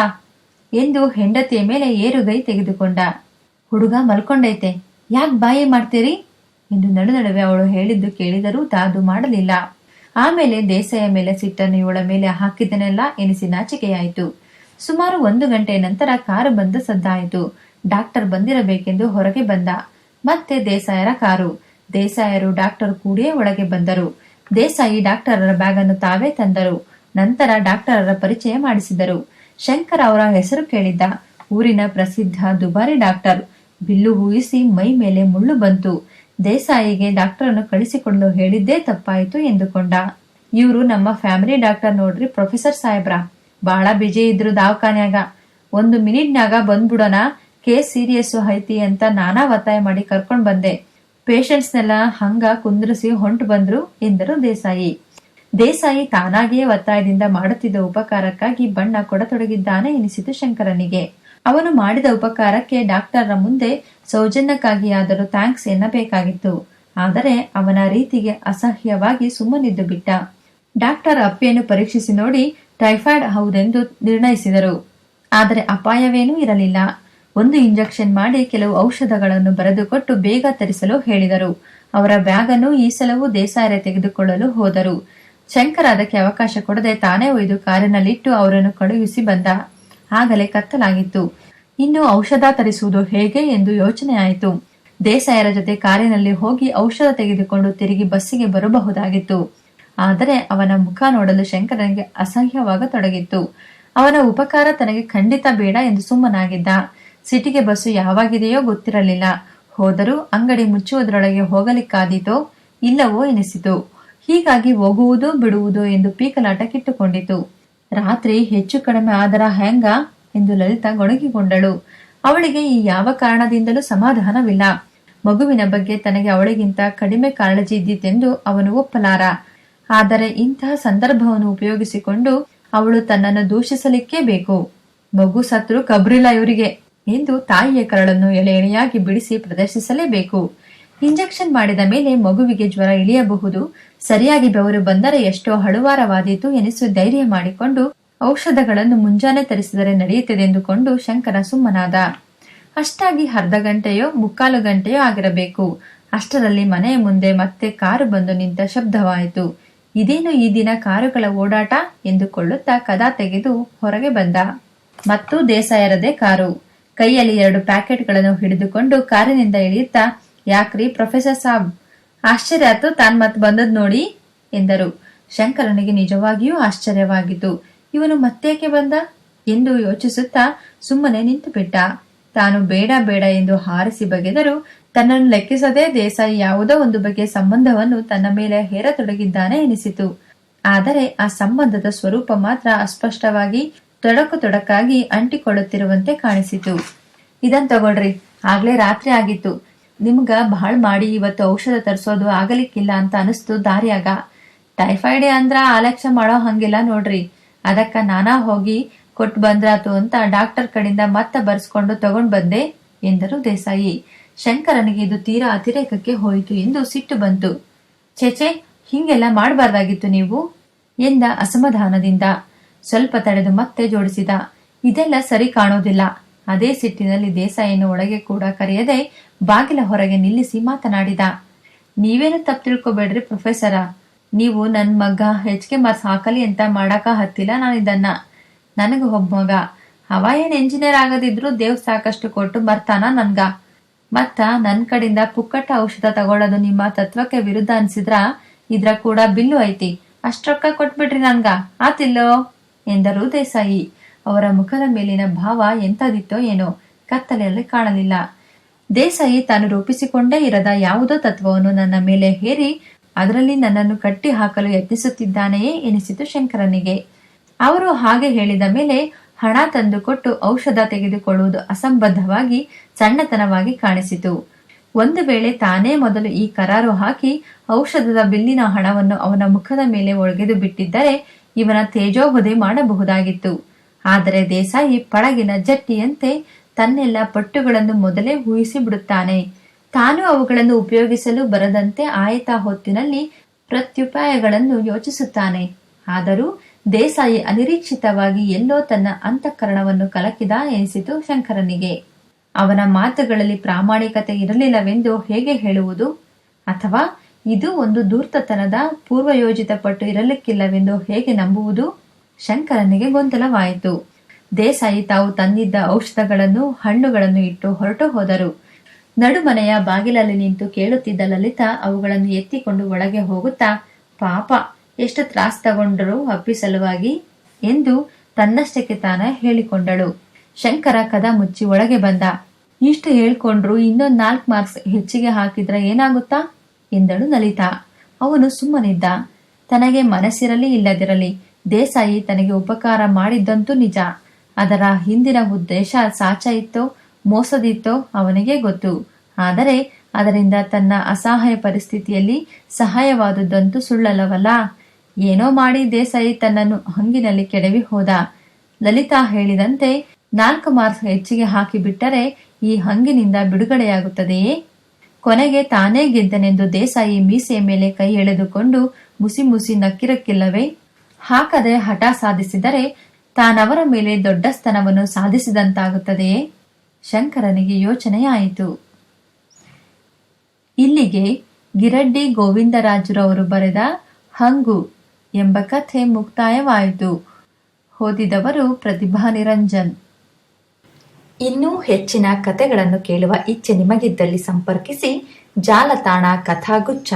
ಎಂದು ಹೆಂಡತಿಯ ಮೇಲೆ ಏರುಗೈ ತೆಗೆದುಕೊಂಡ. ಹುಡುಗ ಮಲ್ಕೊಂಡೈತೆ. ಯಾಕ್ ಬಾಯಿ ಮಾಡ್ತೀರಿ? ಎಂದು ನಡು ನಡುವೆ ಅವಳು ಹೇಳಿದ್ದು ಕೇಳಿದರೂ ತಾದು ಮಾಡಲಿಲ್ಲ. ಆಮೇಲೆ ದೇಸಾಯ ಮೇಲೆ ಸಿಟ್ಟನ್ನು ಇವಳ ಮೇಲೆ ಹಾಕಿದ್ದನೆಲ್ಲ ಎನಿಸಿ ನಾಚಿಕೆಯಾಯಿತು. ಸುಮಾರು ಒಂದು ಗಂಟೆ ನಂತರ ಕಾರು ಬಂದು ಸದ್ದಾಯಿತು. ಡಾಕ್ಟರ್ ಬಂದಿರಬೇಕೆಂದು ಹೊರಗೆ ಬಂದ. ಮತ್ತೆ ದೇಸಾಯರ ಕಾರು. ದೇಸಾಯರು ಡಾಕ್ಟರ್ ಕೂಡಿಯೇ ಒಳಗೆ ಬಂದರು. ದೇಸಾಯಿ ಡಾಕ್ಟರರ ಬ್ಯಾಗ್ ಅನ್ನು ತಾವೇ ತಂದರು. ನಂತರ ಡಾಕ್ಟರರ ಪರಿಚಯ ಮಾಡಿಸಿದರು. ಶಂಕರ್ ಅವರ ಹೆಸರು ಕೇಳಿದ್ದ. ಊರಿನ ಪ್ರಸಿದ್ಧ ದುಬಾರಿ ಡಾಕ್ಟರ್. ಬಿಲ್ಲು ಊಹಿಸಿ ಮೈ ಮೇಲೆ ಮುಳ್ಳು ಬಂತು. ದೇಸಾಯಿಗೆ ಡಾಕ್ಟರನ್ನು ಕಳಿಸಿಕೊಂಡು ಹೇಳಿದ್ದೇ ತಪ್ಪಾಯಿತು ಎಂದುಕೊಂಡ. ಇವರು ನಮ್ಮ ಫ್ಯಾಮಿಲಿ ಡಾಕ್ಟರ್ ನೋಡ್ರಿ ಪ್ರೊಫೆಸರ್ ಸಾಹೇಬ್ರ. ಬಾಳ ಬಿಜಿ ಇದ್ರು ದವಾಖಾನ್ಯಾಗ. ಒಂದು ಮಿನಿಟ್ನಾಗ ಬಂದ್ಬಿಡೋಣ ಕೇಸ್ ಸೀರಿಯಸ್ ಐತಿ ಅಂತ ನಾನಾ ಒತ್ತಾಯ ಮಾಡಿ ಕರ್ಕೊಂಡ್ ಬಂದೆ. ಪೇಷಂಟ್ಸ್ನೆಲ್ಲ ಹಂಗ ಕುಂದ್ರಿಸಿ ಹೊಂಟು ಬಂದ್ರು ಎಂದರು ದೇಸಾಯಿ. ದೇಸಾಯಿ ತಾನಾಗಿಯೇ ಒತ್ತಾಯದಿಂದ ಮಾಡುತ್ತಿದ್ದ ಉಪಕಾರಕ್ಕಾಗಿ ಬಣ್ಣ ಕೊಡತೊಡಗಿದ್ದಾನೆ ಎನಿಸಿತು ಶಂಕರನಿಗೆ. ಅವನು ಮಾಡಿದ ಉಪಕಾರಕ್ಕೆ ಡಾಕ್ಟರ್ರ ಮುಂದೆ ಸೌಜನ್ಯಕ್ಕಾಗಿಯಾದರೂ ಥ್ಯಾಂಕ್ಸ್ ಎನ್ನಬೇಕಾಗಿತ್ತು. ಆದರೆ ಅವನ ರೀತಿಗೆ ಅಸಹ್ಯವಾಗಿ ಸುಮ್ಮನಿದ್ದು ಬಿಟ್ಟ. ಡಾಕ್ಟರ್ ಅಪ್ಪೆಯನ್ನು ಪರೀಕ್ಷಿಸಿ ನೋಡಿ ಟೈಫಾಯ್ಡ್ ಹೌದೆಂದು ನಿರ್ಣಯಿಸಿದರು. ಆದರೆ ಅಪಾಯವೇನೂ ಇರಲಿಲ್ಲ. ಒಂದು ಇಂಜೆಕ್ಷನ್ ಮಾಡಿ ಕೆಲವು ಔಷಧಗಳನ್ನು ಬರೆದುಕೊಟ್ಟು ಬೇಗ ತರಿಸಲು ಹೇಳಿದರು. ಅವರ ಬ್ಯಾಗ್ ಅನ್ನು ಈ ಸಲವೂ ದೇಸಾಯರೆ ತೆಗೆದುಕೊಳ್ಳಲು ಹೋದರು. ಶಂಕರ ಅದಕ್ಕೆ ಅವಕಾಶ ಕೊಡದೆ ತಾನೇ ಒಯ್ದು ಕಾರಿನಲ್ಲಿಟ್ಟು ಅವರನ್ನು ಕಳುಹಿಸಿ ಬಂದ. ಆಗಲೇ ಕತ್ತಲಾಗಿತ್ತು. ಇನ್ನು ಔಷಧ ತರಿಸುವುದು ಹೇಗೆ ಎಂದು ಯೋಚನೆ ಆಯಿತು. ದೇಸಾಯರ ಜೊತೆ ಕಾರಿನಲ್ಲಿ ಹೋಗಿ ಔಷಧ ತೆಗೆದುಕೊಂಡು ತಿರುಗಿ ಬಸ್ಸಿಗೆ ಬರಬಹುದಾಗಿತ್ತು. ಆದರೆ ಅವನ ಮುಖ ನೋಡಲು ಶಂಕರನಿಗೆ ಅಸಹ್ಯವಾಗತೊಡಗಿತ್ತು ಅವನ ಉಪಕಾರ ತನಗೆ ಖಂಡಿತ ಬೇಡ ಎಂದು ಸುಮ್ಮನಾಗಿದ್ದ. ಸಿಟಿಗೆ ಬಸ್ಸು ಯಾವಾಗಿದೆಯೋ ಗೊತ್ತಿರಲಿಲ್ಲ. ಹೋದರೂ ಅಂಗಡಿ ಮುಚ್ಚುವುದರೊಳಗೆ ಹೋಗಲಿಕ್ಕಾದೀತೋ ಇಲ್ಲವೋ ಎನಿಸಿತು. ಹೀಗಾಗಿ ಹೋಗುವುದೋ ಬಿಡುವುದೋ ಎಂದು ಪೀಕಲಾಟ ಕಿಟ್ಟುಕೊಂಡಿತು ರಾತ್ರಿ ಹೆಚ್ಚು ಕಡಿಮೆ ಆದರ ಹೆಂಗ? ಎಂದು ಲಲಿತಾ ಗೊಣಗಿಕೊಂಡಳು. ಅವಳಿಗೆ ಈ ಯಾವ ಕಾರಣದಿಂದಲೂ ಸಮಾಧಾನವಿಲ್ಲ. ಮಗುವಿನ ಬಗ್ಗೆ ತನಗೆ ಅವಳಿಗಿಂತ ಕಡಿಮೆ ಕಾಳಜಿ ಇದ್ದಿತೆಂದು ಅವನು ಒಪ್ಪಲಾರ. ಆದರೆ ಇಂತಹ ಸಂದರ್ಭವನ್ನು ಉಪಯೋಗಿಸಿಕೊಂಡು ಅವಳು ತನ್ನನ್ನು ದೂಷಿಸಲಿಕ್ಕೇ ಬೇಕು. ಮಗು ಸತ್ರು ಕಬ್ರಿಲ್ಲ ಇವರಿಗೆ ಎಂದು ತಾಯಿಯ ಕರಳನ್ನು ಎಳೆ ಎಳೆಯಾಗಿ ಬಿಡಿಸಿ ಪ್ರದರ್ಶಿಸಲೇಬೇಕು. ಇಂಜೆಕ್ಷನ್ ಮಾಡಿದ ಮೇಲೆ ಮಗುವಿಗೆ ಜ್ವರ ಇಳಿಯಬಹುದು. ಸರಿಯಾಗಿ ಬೆವರು ಬಂದರೆ ಎಷ್ಟೋ ಹಳುವಾರವಾದೀತು ಎನಿಸು ಧೈರ್ಯ ಮಾಡಿಕೊಂಡು ಔಷಧಗಳನ್ನು ಮುಂಜಾನೆ ತರಿಸಿದರೆ ನಡೆಯುತ್ತದೆ ಎಂದುಕೊಂಡು ಶಂಕರ ಸುಮ್ಮನಾದ. ಅಷ್ಟಾಗಿ ಅರ್ಧ ಗಂಟೆಯೋ ಮುಕ್ಕಾಲು ಗಂಟೆಯೋ ಆಗಿರಬೇಕು. ಅಷ್ಟರಲ್ಲಿ ಮನೆಯ ಮುಂದೆ ಮತ್ತೆ ಕಾರು ಬಂದು ನಿಂತ ಶಬ್ದವಾಯಿತು. ಇದೇನು ಈ ದಿನ ಕಾರುಗಳ ಓಡಾಟ ಎಂದುಕೊಳ್ಳುತ್ತಾ ಕದ ತೆಗೆದು ಹೊರಗೆ ಬಂದ. ಮತ್ತು ದೇಸಾಯರದೇ ಕಾರು. ಕೈಯಲ್ಲಿ ಎರಡು ಪ್ಯಾಕೆಟ್ಗಳನ್ನು ಹಿಡಿದುಕೊಂಡು ಕಾರಿನಿಂದ ಇಳಿಯುತ್ತಾ, ಯಾಕ್ರಿ ಪ್ರೊಫೆಸರ್ ಸಾಬ್? ಆಶ್ಚರ್ಯ ಆಯ್ತು, ತಾನ್ ಮತ್ ಬಂದದ್ ನೋಡಿ? ಎಂದರು. ಶಂಕರನಿಗೆ ನಿಜವಾಗಿಯೂ ಆಶ್ಚರ್ಯವಾಗಿತ್ತು. ಇವನು ಮತ್ತೇಕೆ ಬಂದ? ಎಂದು ಯೋಚಿಸುತ್ತಾ ಸುಮ್ಮನೆ ನಿಂತು ಬಿಟ್ಟ ತಾನು ಬೇಡ ಬೇಡ ಎಂದು ಹಾರಿಸಿ ಬಗೆದರೂ. ತನ್ನನ್ನು ಲೆಕ್ಕಿಸದೆ ದೇಸಾಯಿ ಯಾವುದೋ ಒಂದು ಬಗೆಯ ಸಂಬಂಧವನ್ನು ತನ್ನ ಮೇಲೆ ಹೇರತೊಡಗಿದ್ದಾನೆ ಎನಿಸಿತು. ಆದರೆ ಆ ಸಂಬಂಧದ ಸ್ವರೂಪ ಮಾತ್ರ ಅಸ್ಪಷ್ಟವಾಗಿ, ತೊಡಕು ತೊಡಕಾಗಿ ಅಂಟಿಕೊಳ್ಳುತ್ತಿರುವಂತೆ ಕಾಣಿಸಿತು. ಇದನ್ ತಗೊಳ್ರಿ, ಆಗ್ಲೇ ರಾತ್ರಿ ಆಗಿತ್ತು. ನಿಮ್ಗ ಬಹಳ ಮಾಡಿ ಇವತ್ತು ಔಷಧ ತರಿಸೋದು ಆಗಲಿಕ್ಕಿಲ್ಲ ಅಂತ ಅನಿಸ್ತು ದಾರಿಯಾಗ. ಟೈಫಾಯ್ಡ್ ಅಂದ್ರ ಆಲಕ್ಷ್ಯ ಮಾಡೋ ಹಂಗಿಲ್ಲ ನೋಡ್ರಿ. ಅದಕ್ಕ ನಾನಾ ಹೋಗಿ ಕೊಟ್ಟು ಬಂದ್ರಾತು ಅಂತ ಡಾಕ್ಟರ್ ಕಡೆಯಿಂದ ಮತ್ತೆ ಬರ್ಸ್ಕೊಂಡು ತಗೊಂಡ್ ಬಂದೆ ಎಂದರು ದೇಸಾಯಿ. ಶಂಕರನಿಗೆ ಇದು ತೀರಾ ಅತಿರೇಕಕ್ಕೆ ಹೋಯಿತು ಎಂದು ಸಿಟ್ಟು ಬಂತು. ಚೆಚೆ ಹಿಂಗೆಲ್ಲ ಮಾಡಬಾರ್ದಾಗಿತ್ತು ನೀವು? ಎಂದ ಅಸಮಾಧಾನದಿಂದ. ಸ್ವಲ್ಪ ತಡೆದು ಮತ್ತೆ ಜೋಡಿಸಿದ. ಇದೆಲ್ಲ ಸರಿ ಕಾಣೋದಿಲ್ಲ. ಅದೇ ಸಿಟ್ಟಿನಲ್ಲಿ ದೇಸಾಯಿಯನ್ನು ಒಳಗೆ ಕೂಡ ಕರೆಯದೆ ಬಾಗಿಲ ಹೊರಗೆ ನಿಲ್ಲಿಸಿ ಮಾತನಾಡಿದ. ನೀವೇನು ತಪ್ಪು ತಿಳ್ಕೊಬೇಡ್ರಿ ಪ್ರೊಫೆಸರ. ನೀವು ನನ್ನ ಮಗ ಹೆಚ್ಚಿಗೆ ಮಾರ್ಕ್ಸ್ ಹಾಕಲಿ ಅಂತ ಮಾಡಾಕ ಹತ್ತಿಲ್ಲ ನಾನು ಇದನ್ನ ನನಗ ಒಬ್ಬ ಮಗ. ಅವ ಏನ್ ಇಂಜಿನಿಯರ್ ಆಗದಿದ್ರು ದೇವ್ ಸಾಕಷ್ಟು ಕೊಟ್ಟು ಬರ್ತಾನ ನನ್ಗ. ಮತ್ತ ನನ್ ಕಡೆಯಿಂದ ಪುಕ್ಕಟ್ಟ ಔಷಧ ತಗೊಳ್ಳೋದು ನಿಮ್ಮ ತತ್ವಕ್ಕೆ ವಿರುದ್ಧ ಅನ್ಸಿದ್ರ ಇದ್ರ ಕೂಡ ಬಿಲ್ಲು ಐತಿ. ಅಷ್ಟೊಕ್ಕ ಕೊಟ್ಬಿಡ್ರಿ ನನ್ಗ. ಆತಿಲ್ಲೋ? ಎಂದರು ದೇಸಾಯಿ. ಅವರ ಮುಖದ ಮೇಲಿನ ಭಾವ ಎಂತದಿತ್ತೋ ಏನೋ. ಕತ್ತಲೆಯಲ್ಲಿ ಕಾಣಲಿಲ್ಲ. ದೇಸಾಯಿ ತಾನು ರೂಪಿಸಿಕೊಂಡೇ ಇರದ ಯಾವುದೋ ತತ್ವವನ್ನು ನನ್ನ ಮೇಲೆ ಹೇರಿ ಅದರಲ್ಲಿ ನನ್ನನ್ನು ಕಟ್ಟಿ ಹಾಕಲು ಯತ್ನಿಸುತ್ತಿದ್ದಾನೆಯೇ ಎನಿಸಿತು ಶಂಕರನಿಗೆ. ಅವರು ಹಾಗೆ ಹೇಳಿದ ಮೇಲೆ ಹಣ ತಂದುಕೊಟ್ಟು ಔಷಧ ತೆಗೆದುಕೊಳ್ಳುವುದು ಅಸಂಬದ್ಧವಾಗಿ, ಸಣ್ಣತನವಾಗಿ ಕಾಣಿಸಿತು. ಒಂದು ವೇಳೆ ತಾನೇ ಮೊದಲು ಈ ಕರಾರು ಹಾಕಿ ಔಷಧದ ಬಿಲ್ಲಿನ ಹಣವನ್ನು ಅವನ ಮುಖದ ಮೇಲೆ ಒಳಗೆದು ಬಿಟ್ಟಿದ್ದರೆ ಇವನ ತೇಜೋಹದೆ ಮಾಡಬಹುದಾಗಿತ್ತು. ಆದರೆ ದೇಸಾಯಿ ಪಡಗಿನ ಜಟ್ಟಿಯಂತೆ ತನ್ನೆಲ್ಲ ಪಟ್ಟುಗಳನ್ನು ಮೊದಲೇ ಊಹಿಸಿ ಬಿಡುತ್ತಾನೆ. ತಾನು ಅವುಗಳನ್ನು ಉಪಯೋಗಿಸಲು ಬರದಂತೆ ಆಯತ ಹೊತ್ತಿನಲ್ಲಿ ಪ್ರತ್ಯುಪಾಯಗಳನ್ನು ಯೋಚಿಸುತ್ತಾನೆ. ಆದರೂ ದೇಸಾಯಿ ಅನಿರೀಕ್ಷಿತವಾಗಿ ಎಲ್ಲೋ ತನ್ನ ಅಂತಃಕರಣವನ್ನು ಕಲಕಿದ ಎನಿಸಿತು ಶಂಕರನಿಗೆ. ಅವನ ಮಾತುಗಳಲ್ಲಿ ಪ್ರಾಮಾಣಿಕತೆ ಇರಲಿಲ್ಲವೆಂದು ಹೇಗೆ ಹೇಳುವುದು? ಅಥವಾ ಇದು ಒಂದು ದೂರ್ತತನದ ಪೂರ್ವಯೋಜಿತ ಪಟ್ಟು ಇರಲಿಕ್ಕಿಲ್ಲವೆಂದು ಹೇಗೆ ನಂಬುವುದು? ಶಂಕರನಿಗೆ ಗೊಂದಲವಾಯಿತು. ದೇಸಾಯಿ ತಾವು ತಂದಿದ್ದ ಔಷಧಗಳನ್ನು, ಹಣ್ಣುಗಳನ್ನು ಇಟ್ಟು ಹೊರಟು ಹೋದರು. ನಡುಮನೆಯ ಬಾಗಿಲಲ್ಲಿ ನಿಂತು ಕೇಳುತ್ತಿದ್ದ ಲಲಿತಾ ಅವುಗಳನ್ನು ಎತ್ತಿಕೊಂಡು ಒಳಗೆ ಹೋಗುತ್ತಾ, ಪಾಪ ಎಷ್ಟು ತ್ರಾಸ್ ತಗೊಂಡರೂ ಅಪ್ಪಿ ಸಲುವಾಗಿ ಎಂದು ತನ್ನಷ್ಟಕ್ಕೆ ತಾನ ಹೇಳಿಕೊಂಡಳು. ಶಂಕರ ಕದ ಮುಚ್ಚಿ ಒಳಗೆ ಬಂದ. ಇಷ್ಟು ಹೇಳ್ಕೊಂಡ್ರು ಇನ್ನೊಂದ್ ನಾಲ್ಕು ಮಾರ್ಕ್ಸ್ ಹೆಚ್ಚಿಗೆ ಹಾಕಿದ್ರೆ ಏನಾಗುತ್ತಾ? ಎಂದಳು ಲಲಿತಾ. ಅವನು ಸುಮ್ಮನಿದ್ದ. ತನಗೆ ಮನಸ್ಸಿರಲಿ ಇಲ್ಲದಿರಲಿ, ದೇಸಾಯಿ ತನಗೆ ಉಪಕಾರ ಮಾಡಿದ್ದಂತೂ ನಿಜ. ಅದರ ಹಿಂದಿನ ಉದ್ದೇಶ ಸಾಚ ಇತ್ತೋ ಮೋಸದಿತ್ತೋ ಅವನಿಗೆ ಗೊತ್ತು. ಆದರೆ ಅದರಿಂದ ತನ್ನ ಅಸಹಾಯ ಪರಿಸ್ಥಿತಿಯಲ್ಲಿ ಸಹಾಯವಾದುದಂತೂ ಸುಳ್ಳಲ್ಲವಲ್ಲ? ಏನೋ ಮಾಡಿ ದೇಸಾಯಿ ತನ್ನನ್ನು ಹಂಗಿನಲ್ಲಿ ಕೆಡವಿ ಹೋದ. ಲಲಿತಾ ಹೇಳಿದಂತೆ, ನಾಲ್ಕು ಮಾರ್ಕ್ಸ್ ಹೆಚ್ಚಿಗೆ ಹಾಕಿಬಿಟ್ಟರೆ ಈ ಹಂಗಿನಿಂದ ಬಿಡುಗಡೆಯಾಗುತ್ತದೆಯೇ? ಕೊನೆಗೆ ತಾನೇ ಗೆದ್ದನೆಂದು ದೇಸಾಯಿ ಮೀಸೆಯ ಮೇಲೆ ಕೈ ಎಳೆದುಕೊಂಡು ಮುಸಿ ಮುಸಿ ನಕ್ಕಿರಕ್ಕಿಲ್ಲವೇ? ಹಾಕದೆ ಹಠ ಸಾಧಿಸಿದರೆ ತಾನವರ ಮೇಲೆ ದೊಡ್ಡ ಸ್ತನವನ್ನು ಸಾಧಿಸಿದಂತಾಗುತ್ತದೆಯೇ? ಶಂಕರನಿಗೆ ಯೋಚನೆಯಾಯಿತು. ಇಲ್ಲಿಗೆ ಗಿರಡ್ಡಿ ಗೋವಿಂದರಾಜುರವರು ಬರೆದ ಹಂಗು. ಎಂಬ ಕಥೆ ಮುಕ್ತಾಯವಾಯಿತು. ಓದಿದವರು ಪ್ರತಿಭಾ ನಿರಂಜನ್. ಇನ್ನೂ ಹೆಚ್ಚಿನ ಕಥೆಗಳನ್ನು ಕೇಳುವ ಇಚ್ಛೆ ನಿಮಗಿದ್ದಲ್ಲಿ ಸಂಪರ್ಕಿಸಿ ಜಾಲತಾಣ ಕಥಾಗುಚ್ಛ.